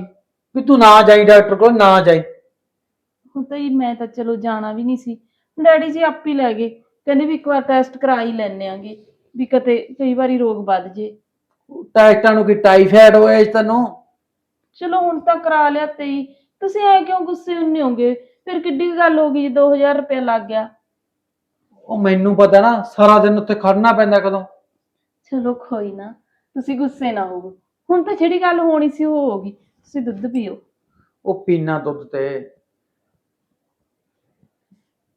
ਵੀ ਤੂੰ ਨਾ ਜਾਈ ਡਾਕਟਰ ਕੋਲ ਨਾ ਜਾਈ। ਹੁਣ ਤਾਂ ਜੀ ਮੈਂ ਤਾਂ ਚਲੋ ਜਾਣਾ ਵੀ ਨਹੀਂ ਸੀ। ਡੈਡੀ ਜੀ ਆਪ ਹੀ ਲੈ ਗਏ। ਕਹਿੰਦੇ ਵੀ ਇੱਕ ਵਾਰ ਟੈਸਟ ਕਰਾ ਹੀ ਲੈਣੇ ਆਂਗੇ ਵੀ ਕਿਤੇ ਕਈ ਵਾਰੀ ਰੋਗ ਵੱਧ ਜੇ। ਟੈਸਟਾਂ ਨੂੰ ਕੀ ਟਾਈਫਾਇਡ ਹੋਇਆ ਇਸ ਤੈਨੂੰ ਚਲੋ ਹੁਣ ਤਾਂ ਕਰਾ ਲਿਆ ਤੇ ਹੀ। ਤੁਸੀਂ ਐ ਕਿਉਂ ਗੁੱਸੇ ਹੁੰਨੇ ਹੋਗੇ? ਫਿਰ ਕਿੱਡੀ ਕੁ ਗੱਲ ਹੋ ਗਈ ਜੇ 2000 ਰੁਪਏ ਲੱਗ ਗਿਆ। ਉਹ ਮੈਨੂੰ ਪਤਾ ਨਾ ਸਾਰਾ ਦਿਨ ਉੱਥੇ ਖੜਨਾ ਪੈਂਦਾ ਕਦੋਂ। ਚਲੋ ਕੋਈ ਨਾ ਤੁਸੀਂ ਗੁੱਸੇ ਨਾ ਹੋਵੋ। ਹੁਣ ਤਾਂ ਜਿਹੜੀ ਗੱਲ ਹੋਣੀ ਸੀ ਉਹ ਹੋ ਗਈ ਤੁਸੀਂ ਦੁੱਧ ਪੀਓ। ਉਹ ਪੀਣਾ ਦੁੱਧ ਤੇ।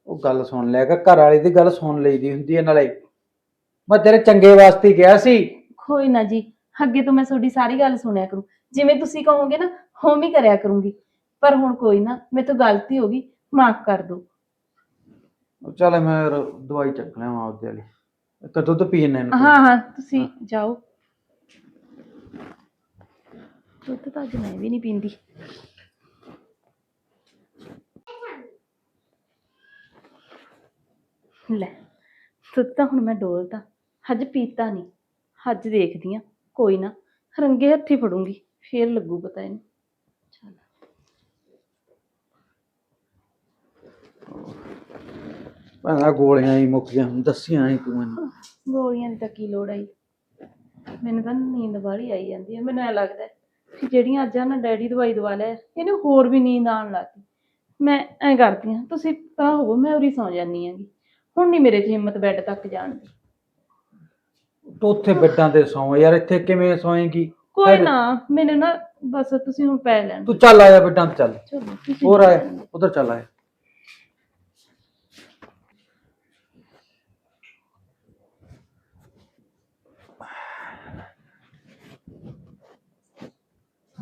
ਉਹ ਗੱਲ ਸੁਣ ਲਿਆ ਕਿ ਘਰ ਵਾਲੀ ਦੀ ਗੱਲ ਸੁਣ ਲਈਦੀ ਹੁੰਦੀ ਹੈ ਨਾਲੇ। ਮੈਂ ਤੇਰੇ ਚੰਗੇ ਵਾਸਤੇ ਹੀ ਕਿਹਾ ਸੀ। ਕੋਈ ਨਾ ਜੀ ਅੱਗੇ ਤੋਂ ਮੈਂ ਤੁਹਾਡੀ ਸਾਰੀ ਗੱਲ ਸੁਣਿਆ ਕਰੂੰ। ਜਿਵੇਂ ਤੁਸੀਂ ਕਹੋਗੇ ਨਾ ਹੋਮ ਹੀ ਕਰਿਆ ਕਰੂੰਗੀ। ਪਰ ਹੁਣ ਕੋਈ ਨਾ ਮੇਰੇ ਤੋਂ ਗਲਤੀ ਹੋ ਗਈ ਮਾਫ ਕਰ ਦਿਓ। ਚੱਲ ਮੈਂ ਦਵਾਈ ਚੱਕ ਲਿਆਵਾਂ ਆਪਦੇ ਵਾਲੀ। ਇੱਕ ਦੁੱਧ ਪੀਣ ਨੇ ਹਾਂ ਹਾਂ ਤੁਸੀਂ ਜਾਓ। ਦੁੱਧ ਤਾਂ ਅੱਜ ਮੈਂ ਵੀ ਨਹੀਂ ਪੀਂਦੀ। ਲੈ ਦੁੱਧ ਤਾਂ ਹੁਣ ਮੈਂ ਡੋਲਤਾ। ਅੱਜ ਪੀਤਾ ਨਹੀਂ। ਅੱਜ ਦੇਖਦੀ ਆ ਕੋਈ ਨਾ ਰੰਗੇ ਹੱਥੀ ਫੜੂੰਗੀ। ਫੇਰ ਲੱਗੂ ਪਤਾ ਇਹਨੂੰ। ਚੱਲ। ਭਾਂਦਾ ਗੋਲੀਆਂ ਹੀ ਮੁੱਕ ਗਿਆ ਦੱਸੀਆਂ ਨਹੀਂ ਤੂੰ ਮੈਨੂੰ। ਗੋਲੀਆਂ ਦੀ ਤਾਂ ਕੀ ਲੋੜ ਆਈ ਮੈਨੂੰ ਤਾਂ ਨੀਂਦ ਵਾਲੀ ਆਈ ਜਾਂਦੀ ਹੈ ਮੈਨੂੰ ਐ ਲੱਗਦਾ ਹੈ ਕਿ ਜਿਹੜੀਆਂ ਅੱਜ ਆ ਨਾ ਡੈਡੀ ਦਵਾਈ ਦਵਾ ਲਿਆ ਇਹਨੂੰ ਹੋਰ ਵੀ ਨੀਂਦ ਆਉਣ ਲੱਗ ਗਈ। ਮੈਂ ਐ ਕਰਦੀ ਹਾਂ ਤੁਸੀਂ ਤਾਂ ਹੋਵੋ ਮੈਂ ਉਰੀ ਸੌ ਜਾਂਦੀ ਆਂਗੀ ਹੁਣ ਨਹੀਂ ਮੇਰੇ 'ਚ ਹਿੰਮਤ ਬੈੱਡ ਤੱਕ ਜਾਣ ਦੀ। ਤੂੰ ਉੱਥੇ ਬੈੱਡਾਂ ਤੇ ਸੌਂ ਯਾਰ ਇੱਥੇ ਕਿਵੇਂ ਸੌਏਂਗੀ? ਕੋਈ ਨਾ ਮੈਨੂੰ ਨਾ ਬਸ ਤੁਸੀਂ ਹੁਣ ਪੈ ਲੈਣ ਤੂੰ ਚੱਲ ਆਇਆ ਬੈੱਡਾਂ ਤੇ ਚੱਲ। ਚਲੋ ਤੁਸੀਂ ਹੋਰ ਆਇਆ ਉਧਰ ਚੱਲ ਆਇਆ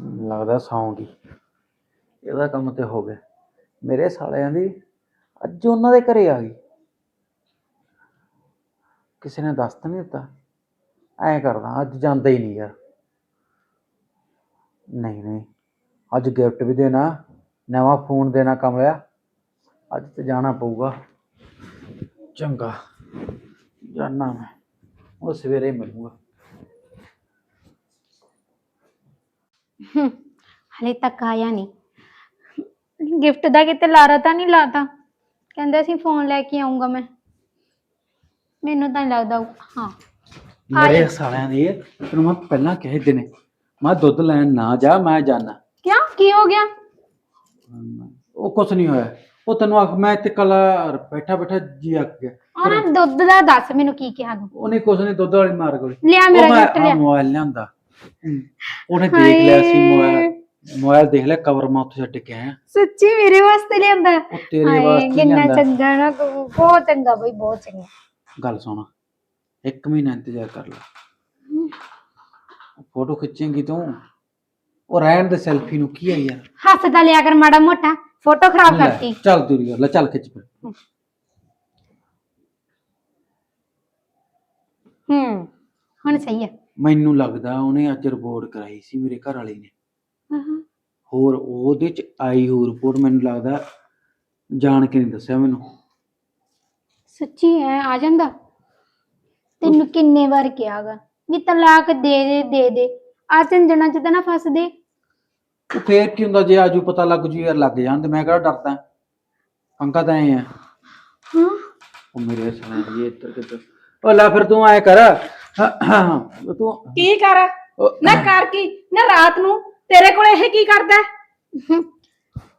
ਲੱਗਦਾ ਸੌਂਗੀ ਇਹਦਾ ਕੰਮ ਤੇ ਹੋ ਗਿਆ। ਮੇਰੇ ਸਾਲਿਆਂ ਦੀ ਅੱਜ ਉਹਨਾਂ ਦੇ ਘਰੇ ਆ ਗਈ। ਕਿਸੇ ਨੇ ਦੱਸ ਤਾਂ ਨਹੀਂ ਦਿੱਤਾ। ਐਂ ਕਰਦਾ, ਅੱਜ ਜਾਂਦਾ ਹੀ ਨਹੀਂ ਯਾਰ। ਨਹੀਂ ਨਹੀਂ। ਅੱਜ ਗਿਫਟ ਵੀ ਦੇਣਾ, ਨਵਾਂ ਫੋਨ ਦੇਣਾ ਕਮਲਿਆ। ਅੱਜ ਤੇ ਜਾਣਾ ਪਊਗਾ। ਚੰਗਾ। ਜਾਣਾ ਮੈਂ। ਉਹ ਸਵੇਰੇ ਮਿਲੂਗਾ। ਹਲੇ ਤੱਕ ਆਇਆ ਨਹੀਂ। ਗਿਫਟ ਦਾ ਕਿਤੇ ਲਾਰਾ ਤਾਂ ਨਹੀਂ ਲਾਤਾ। ਕਹਿੰਦਾ ਸੀ ਫੋਨ ਲੈ ਕੇ ਆਉਂਗਾ ਮੈਂ। ਮੈਨੂੰ ਤਾਂ ਨਹੀਂ ਲੱਗਦਾ ਉਹ- ਹਾਂ। ਮੇਰੇ ਸਾਲਿਆਂ ਦੀ ਤੈਨੂੰ ਮੈਂ ਪਹਿਲਾਂ ਕਹਿ ਦਿਨੇ ਮੈਂ ਦੁੱਧ ਲੈਣ ਨਾ ਜਾ ਮੈਂ ਜਾਣਾ ਕਿਉਂ? ਕੀ ਹੋ ਗਿਆ? ਉਹ ਕੁਛ ਨਹੀਂ ਹੋਇਆ। ਉਹ ਤੈਨੂੰ ਆਖ ਮੈਂ ਇੱਥੇ ਕਲਾ ਬੈਠਾ ਬੈਠਾ ਜੀ ਅੱਕ ਗਿਆ। ਉਹਨਾਂ ਦੁੱਧ ਦਾ ਦੱਸ ਮੈਨੂੰ ਕੀ ਕਿਹਾ ਤੂੰ। ਉਹਨੇ ਕੁਛ ਨਹੀਂ ਦੁੱਧ ਵਾਲੀ ਮਾਰ ਗਈ ਲਿਆ ਮੇਰਾ ਗਿਫਟ ਲਿਆ। ਮੋਬਾਈਲ ਲਿਆਂਦਾ। ਹਮ, ਉਹਨੇ ਦੇਖ ਲਿਆ ਸੀ ਮੋਬਾਈਲ ਮੋਬਾਈਲ ਦੇਖ ਲਿਆ ਕਵਰ ਮੈਂ ਉੱਥੇ ਛੱਡ ਕੇ ਆਇਆ। ਸੱਚੀ ਮੇਰੇ ਵਾਸਤੇ ਲਿਆਂਦਾ? ਉਹ ਤੇਰੇ ਹਾਏ ਵਾਸਤੇ ਕਿੰਨਾ ਲਿਆਂਦਾ। ਚੰਗਾ ਨਾ ਤੂੰ ਬਹੁਤ ਚੰਗਾ ਬਈ ਬਹੁਤ ਚੰਗਾ। ਗੱਲ ਸੁਣ ਇੱਕ ਮਹੀਨਾ ਇੰਤਜ਼ਾਰ ਕਰ ਲੈ। ਫੋਟੋ ਖਿੱਚੇਂਗੀ ਤੂੰ। ਉਹ ਰਹਿਣ ਦੇ ਸੈਲਫੀ ਨੂੰ ਕੀ ਆ ਯਾਰ? ਹੱਸ ਤਾਂ ਲਿਆ ਕਰ ਮਾੜਾ ਮੋਟਾ ਫੋਟੋ ਖਰਾਬ ਲੈ, ਕਰਤੀ। ਚੱਲ ਦੂਰੀ ਕਰ ਲੈ ਚੱਲ ਖਿੱਚ ਫਿਰ। ਹੂੰ। ਹੁਣ ਸਹੀ ਹੈ ਮੈਨੂੰ ਲੱਗਦਾ ਉਹਨੇ ਅੱਜ ਰਿਪੋਰਟ ਕਰਾਈ ਸੀ ਮੇਰੇ ਘਰ ਵਾਲੀ ਨੇ। ਹੋਰ ਉਹਦੇ ਚ ਆਈ ਹੋ ਰਿਪੋਰਟ ਮੈਨੂੰ ਲੱਗਦਾ ਜਾਣ ਕੇ ਨਹੀਂ ਦੱਸਿਆ ਮੈਨੂੰ। ਸੱਚੀ ਹੈ ਆ ਜਾਂਦਾ? ਤੈਨੂੰ ਕਿੰਨੇ ਵਾਰ ਕਿਹਾਗਾ ਵੀ ਤਲਾਕ ਦੇ ਦੇ ਦੇ ਦੇ। ਆ ਝੰਜਣਾ ਚ ਤਾਂ ਨਾ ਫਸ ਦੇ ਉਹ ਫੇਰ ਕੀ ਹੁੰਦਾ ਜੇ ਆਜੂ ਪਤਾ ਲੱਗ ਜੂ ਯਾਰ ਲੱਗ ਜਾਣ ਤੇ ਮੈਂ ਕਿਹੜਾ ਡਰਦਾ। ਪੰਕਾ ਤਾਂ ਐ ਆ। ਹਾਂ। ਉਹ ਮੇਰੇ ਸਾਲੇ ਦੀ ਇੱਧਰ ਕਿੱਧਰ। ਉਹ ਲੈ ਫਿਰ ਤੂੰ ਐ ਕਰ। ਤੂੰ ਕੀ ਕਰ? ਨਾ ਕਰ ਕੀ? ਨਾ ਰਾਤ ਨੂੰ? ਤੇਰੇ ਕੋਲ ਇਹ ਕੀ ਕਰਦਾ ਹੈ?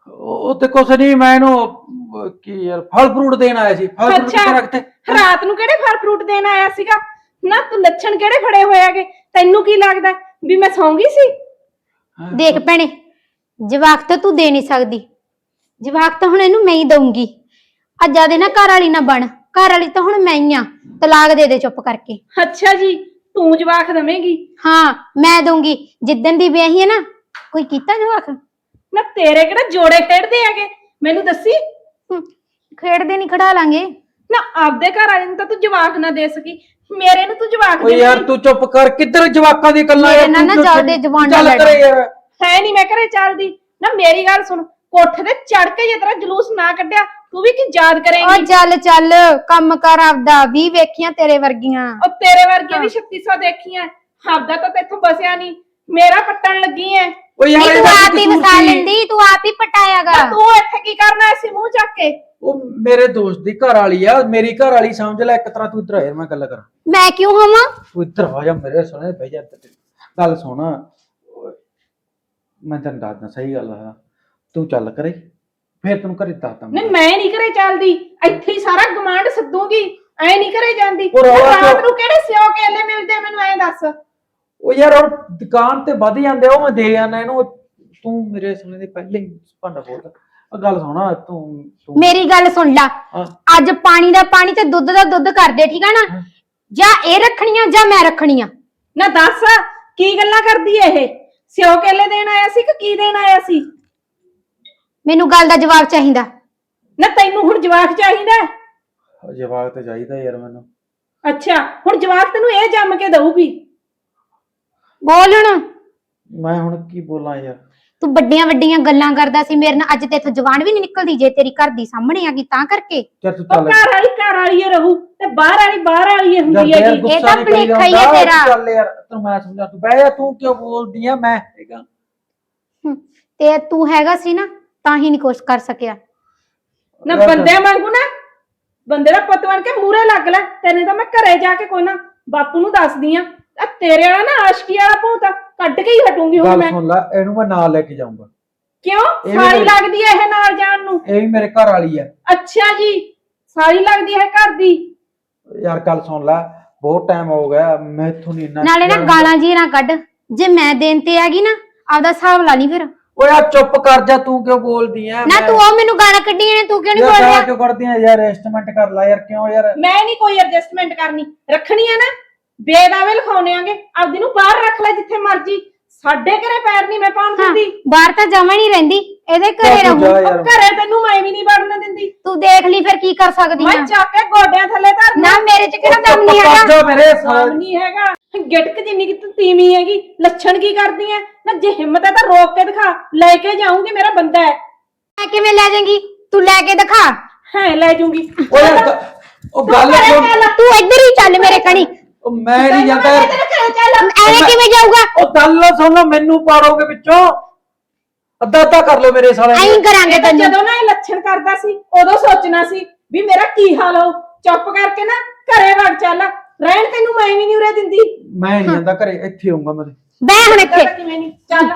ਉਹ ਤੇ ਕੁਛ ਨਹੀਂ ਮੈਂ ਇਹਨੂੰ ਕੀ ਯਾਰ ਫਲ ਫਰੂਟ ਦੇਣ ਆਇਆ ਸੀ। ਫਲ ਫਰੂਟ ਅੱਛਾ। ਕਿੱਥੇ ਰੱਖਤੇ ਰਾਤ ਨੂੰ ਕਿਹੜੇ ਫਲ ਫਰੂਟ ਦੇਣ ਆਇਆ ਸੀਗਾ? ਨਾ ਤੂੰ ਲੱਛਣ ਕਿਹੜੇ ਫੜੇ ਹੋਏ ਆਗੇ ਤੈਨੂੰ ਕੀ ਲੱਗਦਾ ਵੀ ਮੈਂ ਸੌਂਗੀ ਸੀ? ਦੇਖ ਭੈਣੇ ਜਵਾਕ ਤਾਂ ਤੂੰ ਦੇ ਨਹੀਂ ਸਕਦੀ। ਜਵਾਕ ਤਾਂ ਹੁਣ ਇਹਨੂੰ ਮੈਂ ਹੀ ਦਊਂਗੀ। ਅੱਜ ਆਦੇ ਨਾ ਘਰ ਵਾਲੀ ਨਾ ਬਣ। ਘਰ ਵਾਲੀ ਤਾਂ ਹੁਣ ਮੈਂ ਹੀ ਆ। ਤਲਾਕ ਦੇ ਦੇ ਚੁੱਪ ਕਰਕੇ। ਅੱਛਾ ਜੀ ਤੂੰ ਜਵਾਕ ਦਵੇਂਗੀ? ਹਾਂ ਮੈਂ ਦਊਂਗੀ। ਜਿੱਦਣ ਦੀ ਵਿਆਹੀ ਹੈ ਨਾ ਕੋਈ ਕੀਤਾ ਜਵਾਕ? ਨਾ ਤੇਰੇ ਕਿਹੜਾ ਜੋੜੇ ਖੇਡਦੇ ਆਗੇ ਮੈਨੂੰ ਦੱਸੀ? ਖੇਡਦੇ ਨਹੀਂ ਖੜਾ ਲਾਂਗੇ। ਨਾ ਆਪਦੇ ਘਰ ਵਾਲੇ ਨੂੰ ਤਾਂ ਤੂੰ ਜਵਾਕ ਨਾ ਦੇ ਸਕੀ। ਮੇਰੇ ਨੂੰ ਤੂੰ ਜਵਾਕ ਓਏ ਦੇ ਯਾਰ ਤੂੰ ਚੁੱਪ ਕਰ ਕਿੱਧਰ ਜਵਾਕਾਂ ਦੀ ਗੱਲਾਂ ਮੇਰੇ ਨਾਲ ਤੂੰ ਨਾ ਚੱਲਦੇ ਜ਼ੁਬਾਨ ਨਾਲ ਚੱਲ ਕਰੇ ਯਾਰ। ਹੈ ਨਹੀਂ ਮੈਂ ਘਰੇ ਚੱਲਦੀ। ਨਾ ਮੇਰੀ ਗੱਲ ਸੁਣ ਕੋਠੇ ਤੇ ਚੜ ਕੇ ਜੇ ਤੇਰਾ ਜਲੂਸ ਨਾ ਕੱਢਿਆ ਤੂੰ ਵੀ ਕੀ ਯਾਦ ਓ ਕਰੇਂਗੀ ਚੱਲ ਚੱਲ ਕੰਮ ਕਰ ਆਪਦਾ ਵੀ ਵੇਖੀਆਂ ਤੇਰੇ ਵਰਗੀਆਂ। ਉਹ ਤੇਰੇ ਵਰਗੇ ਵੀ 3600 ਦੇਖੀਆਂ। ਆਪਦਾ ਤਾਂ ਤੇਥੋਂ ਬਸਿਆ ਨਹੀਂ ਮੇਰਾ ਪੱਟਣ ਲੱਗੀ ਐ। ਓਏ ਯਾਰ ਨਹੀਂ ਤੂੰ ਇਹਦਾ ਆਪ ਹੀ ਵਸਾ ਸੀ? ਲੈਂਦੀ ਤੂੰ ਆਪ ਹੀ ਪਟਾਇਆਗਾ। ਤਾਂ ਤੂੰ ਇੱਥੇ ਕੀ ਕਰਨਾ ਸੀ ਮੂੰਹ ਚੱਕ ਕੇ? ਉਹ ਮੇਰੇ ਦੋਸਤ ਦੀ ਘਰ ਵਾਲੀ ਆ ਮੇਰੀ ਘਰ ਵਾਲੀ ਸਮਝ ਲੈ ਇੱਕ ਤਰ੍ਹਾਂ ਤੂੰ ਇੱਧਰ ਆ ਯਾਰ ਮੈਂ ਗੱਲ ਕਰਾਂ। ਮੈਂ ਕਿਉਂ ਹੋਵਾਂ ਤੂੰ ਇੱਧਰ ਆ ਜਾ ਮੇਰੇ ਸੁਣੇ ਬਹਿ ਜਾ ਇੱਧਰ। ਗੱਲ ਸੁਣ। ਮੈਂ ਤੈਨੂੰ ਦੱਸਦਾ ਸਹੀ ਗੱਲ ਆ। ਤੂੰ ਚੱਲ ਕਰੇ। ਫੇਰ ਤੈਨੂੰ ਘਰੇ ਦੱਸਦਾ ਨਹੀਂ ਮੈਂ। ਨਹੀਂ ਘਰੇ ਚੱਲਦੀ। ਇੱਥੇ ਹੀ ਸਾਰਾ ਗਮਾਂਡ ਸੱਦੂਗੀ। ਐ ਨਹੀਂ ਘਰੇ ਜਾਂਦੀ। ਉਹ ਰੌਲਾ ਰਾਤ ਕਿਉਂ? ਨੂੰ ਕਿਹੜੇ ਸਿਓ ਕੇਲੇ ਮਿਲਦੇ ਆ ਮੈਨੂੰ ਐ ਦੱਸ। ਉਹ ਯਾਰ ਉਹ ਦੁਕਾਨ ਤੇ ਵੱਧ ਜਾਂਦੇ ਆ, ਉਹ ਮੈਂ ਦੇ ਆਣਾ ਇਹਨੂੰ। ਤੂੰ ਮੇਰੇ ਸੁਣੇ ਦੇ ਪਹਿਲੇ ਹੀ ਭਾਂਡਾ ਫੋੜਦਾ ਆ ਗੱਲ ਸੁਣਾ ਤੂੰ ਤੂੰ ਮੇਰੀ ਗੱਲ ਸੁਣ ਲੈ। ਹਾਂ। ਅੱਜ ਪਾਣੀ ਦਾ ਪਾਣੀ ਤੇ ਦੁੱਧ ਦਾ ਦੁੱਧ ਕਰ ਦੇ ਠੀਕ ਆ ਨਾ? ਹਾਂ। ਜਾਂ ਇਹ ਰੱਖਣੀਆਂ ਜਾਂ ਮੈਂ ਰੱਖਣੀਆਂ। ਨਾ ਦੱਸ ਕੀ ਗੱਲਾਂ ਕਰਦੀ ਐ ਇਹ? ਸਿਓ ਕੇਲੇ ਦੇਣ ਆਇਆ ਸੀ ਕਿ ਕੀ ਦੇਣ ਆਇਆ ਸੀ? ਮੈਨੂੰ ਗੱਲ ਦਾ ਜਵਾਬ ਚਾਹੀਦਾ। ਨਾ ਤੈਨੂੰ ਹੁਣ ਜਵਾਕ ਚਾਹੀਦਾ ਹੈ? ਜਵਾਬ ਤੇ ਚਾਹੀਦਾ ਯਾਰ ਮੈਨੂੰ। ਅੱਛਾ ਹੁਣ ਜਵਾਕ ਤੈਨੂੰ ਇਹ ਜੰਮ ਕੇ ਦਊਗੀ? ਬੋਲ ਹੁਣ। ਮੈਂ ਹੁਣ ਕੀ ਬੋਲਾਂ ਯਾਰ? ਤੂੰ ਵੱਡੀਆਂ ਵੱਡੀਆਂ ਗੱਲਾਂ ਕਰਦਾ ਸੀ ਮੇਰੇ ਨਾਲ ਅੱਜ ਤੇ ਇੱਥੋਂ ਜਵਾਨ ਵੀ ਨਹੀਂ ਨਿਕਲਦੀ ਜੇ ਤੇਰੀ ਘਰ ਦੀ ਸਾਹਮਣੇ ਆ ਗਈ ਤਾਂ ਕਰਕੇ। ਚੱਲ ਤੂੰ ਉਹ ਚੱਲ। ਘਰ ਵਾਲੀ ਘਰ ਵਾਲੀ ਹੀ ਰਹੂ ਤੇ ਬਾਹਰ ਵਾਲੀ ਬਾਹਰ ਵਾਲੀ ਹੀ ਹੁੰਦੀ ਹੈਗੀ। ਗੁੱਸਾ ਇਹ ਤਾਂ ਨੀ ਭੁਲੇਖਾ ਹੀ ਹੈ ਤੇਰਾ। ਚੱਲ ਯਾਰ ਤੈਨੂੰ ਮੈਂ ਸਮਝਾ ਤੂੰ ਬਹਿ ਜਾ ਤੂੰ ਕਿਉਂ ਬੋਲਦੀ ਆ? ਮੈਂ ਹੈਗਾ ਹੂੰ, ਤੇ ਤੂੰ ਹੈਗਾ ਸੀ ਨਾ ਤਾਂ ਹੀ ਨਹੀਂ ਕੁਛ ਕਰ ਸਕਿਆ। ਨਾ ਬੰਦਿਆਂ ਵਾਂਗੂ ਨਾ ਬੰਦੇ ਦਾ ਪੁੱਤ ਬਣ ਕੇ ਮੂਰੇ ਲੱਗ ਲੈ ਤੈਨੂੰ ਤਾਂ ਮੈਂ ਘਰੇ ਜਾ ਕੇ ਕੋਈ ਨਾ ਬਾਪੂ ਨੂੰ ਦੱਸਦੀ ਆ। ਆ ਤੇਰੇ ਵਾਲਾ ਨਾ ਆਸ਼ਕੀ ਵਾਲਾ ਭੂਤ ਆ, ਕੱਢ ਕੇ ਹੀ ਹਟੂੰਗੀ ਹੁਣ ਗੱਲ ਮੈਂ। ਸੁਣ ਲੈ ਇਹਨੂੰ ਮੈਂ ਨਾਲ ਲੈ ਕੇ ਜਾਊਂਗਾ। ਕਿਉਂ? ਇਹ ਵੀ ਸਾਰੀ ਮੇਰੀ- ਲੱਗਦੀ ਐ ਇਹ ਨਾਲ ਜਾਣ ਨੂੰ? ਇਹ ਵੀ ਮੇਰੇ ਘਰ ਵਾਲੀ ਆ ਅੱਛਾ ਜੀ ਸਾਰੀ ਲੱਗਦੀ ਹੈ ਘਰ ਦੀ? ਯਾਰ ਗੱਲ ਸੁਣ ਲੈ ਬਹੁਤ ਟਾਈਮ ਹੋ ਗਿਆ ਮੈਥੋਂ ਨਹੀਂ ਇੰਨਾ ਨਾਲੇ ਨਾ ਗਾਲਾਂ ਜੀ ਨਾ ਕੱਢ। ਜੇ ਮੈਂ ਦੇਣ ਤੇ ਆ ਗਈ ਨਾ ਆਪਦਾ ਹਿਸਾਬ ਲਾ ਲਈ ਫਿਰ। ਓਏ ਆ ਚੁੱਪ ਕਰ ਜਾ ਤੂੰ ਕਿਉਂ ਬੋਲਦੀ ਆ ਨਾ ਤੂੰ ਉਹ ਮੈਨੂੰ ਗਾਲਾਂ ਕੱਢੀਆਂ ਨੇ ਤੂੰ ਕਿਉਂ ਨਹੀਂ ਯਾਰ ਬੋਲ ਰਿਹਾ ਕਿਉਂ ਕਰਦੀ ਆ ਯਾਰ ਐਸਟੀਮੇਟ ਕਰ ਲੈ ਯਾਰ ਕਿਉਂ ਯਾਰ? ਮੈਂ ਨਹੀਂ ਕੋਈ ਐਡਜਸਟਮੈਂਟ ਕਰਨੀ। ਰੱਖਣੀ ਆ ਨਾ ਬੇਦਾਵੇ ਲਿਖਾਉਣੇ ਆਂਗੇ। ਆਪਦੀ ਨੂੰ ਬਾਹਰ ਰੱਖ ਲੈ ਜਿੱਥੇ ਮਰਜ਼ੀ। ਸਾਡੇ ਘਰੇ ਪੈਰ ਨਹੀਂ ਮੈਂ ਪਾਉਣ ਦਿੰਦੀ। ਬਾਹਰ ਤਾਂ ਜਮਾ ਨਹੀਂ ਰਹਿੰਦੀ ਇਹਦੇ ਘਰੇ ਰਹੂ। ਘਰੇ ਤੈਨੂੰ ਮੈਂ ਵੀ ਨਹੀਂ ਵੜਨ ਦਿੰਦੀ। ਤੂੰ ਦੇਖ ਲਈ ਫਿਰ ਕੀ ਕਰ ਸਕਦੀ ਮੈਂ ਆ। ਚੱਕ ਕੇ ਗੋਡਿਆਂ ਥੱਲੇ ਧਰ ਨਾ ਮੇਰੇ ਚ ਕਿਹੜਾ ਦਮ ਨਹੀਂ ਹੈਗਾ। ਜਾ ਮੇਰੇ ਸਾਮ ਸਾਲੇ ਨਹੀਂ ਹੈਗਾ। ਗਿਟਕ ਜਿੰਨੀ ਕਿ ਤੂੰ ਤੀਵੀਂ ਹੈਗੀ ਲੱਛਣ ਕੀ ਕਰਦੀ ਐ? ਨਾ ਜੇ ਹਿੰਮਤ ਹੈ ਤਾਂ ਰੋਕ ਕੇ ਦਿਖਾ ਲੈ ਕੇ ਜਾਊਂਗੀ ਮੇਰਾ ਬੰਦਾ ਹੈ ਮੈਂ ਕਿਵੇਂ ਲੈ ਜਾਏਂਗੀ? ਤੂੰ ਲੈ ਕੇ ਦਿਖਾ। ਹੈ ਲੈ ਜਾਊਂਗੀ। ਓਏ ਯਾਰ ਗ- ਉਹ ਗੱਲ ਘਰੇ ਸੁਣ। ਚੱਲ। ਤੂੰ ਇੱਧਰ ਹੀ ਚੱਲ ਮੇਰੇ ਕਣੀ। ਉਹ ਮੈਂ ਨਹੀਂ ਜਾਂਦਾ ਯਾਰ। ਤੇਰੇ ਘਰੇ ਚੱਲ। ਐਵੇਂ ਕਿਵੇਂ ਜਾਊਗਾ? ਉਹ ਗੱਲ ਸੁਣ ਲਓ ਮੈਨੂੰ ਪਾੜੋਗੇ ਵਿੱਚੋਂ। ਅੱਧਾ ਅੱਧਾ ਕਰ ਲਓ ਮੇਰੇ ਸਾਲੇ ਐਂ ਕਰਾਂਗੇ ਤੈਨੂੰ। ਜਦੋਂ ਨਾ ਇਹ ਲੱਛਣ ਕਰਦਾ ਸੀ ਉਦੋਂ ਸੋਚਣਾ ਸੀ ਵੀ ਮੇਰਾ ਕੀ ਹਾਲ ਹੋਊ ਚੁੱਪ ਕਰਕੇ ਨਾ ਘਰੇ ਵੜ ਚੱਲ। ਰਹਿਣ ਤੈਨੂੰ ਮੈਂ ਵੀ ਨਹੀਂ ਉਰੇ ਦਿੰਦੀ। ਮੈਂ ਨਹੀਂ ਜਾਂਦਾ ਘਰੇ ਇੱਥੇ ਆਉਂਗਾ ਮੈਂ ਤੇ। ਬਹਿ ਹੁਣ ਇੱਥੇ। ਕਿਵੇਂ ਨਹੀਂ ਚੱਲ।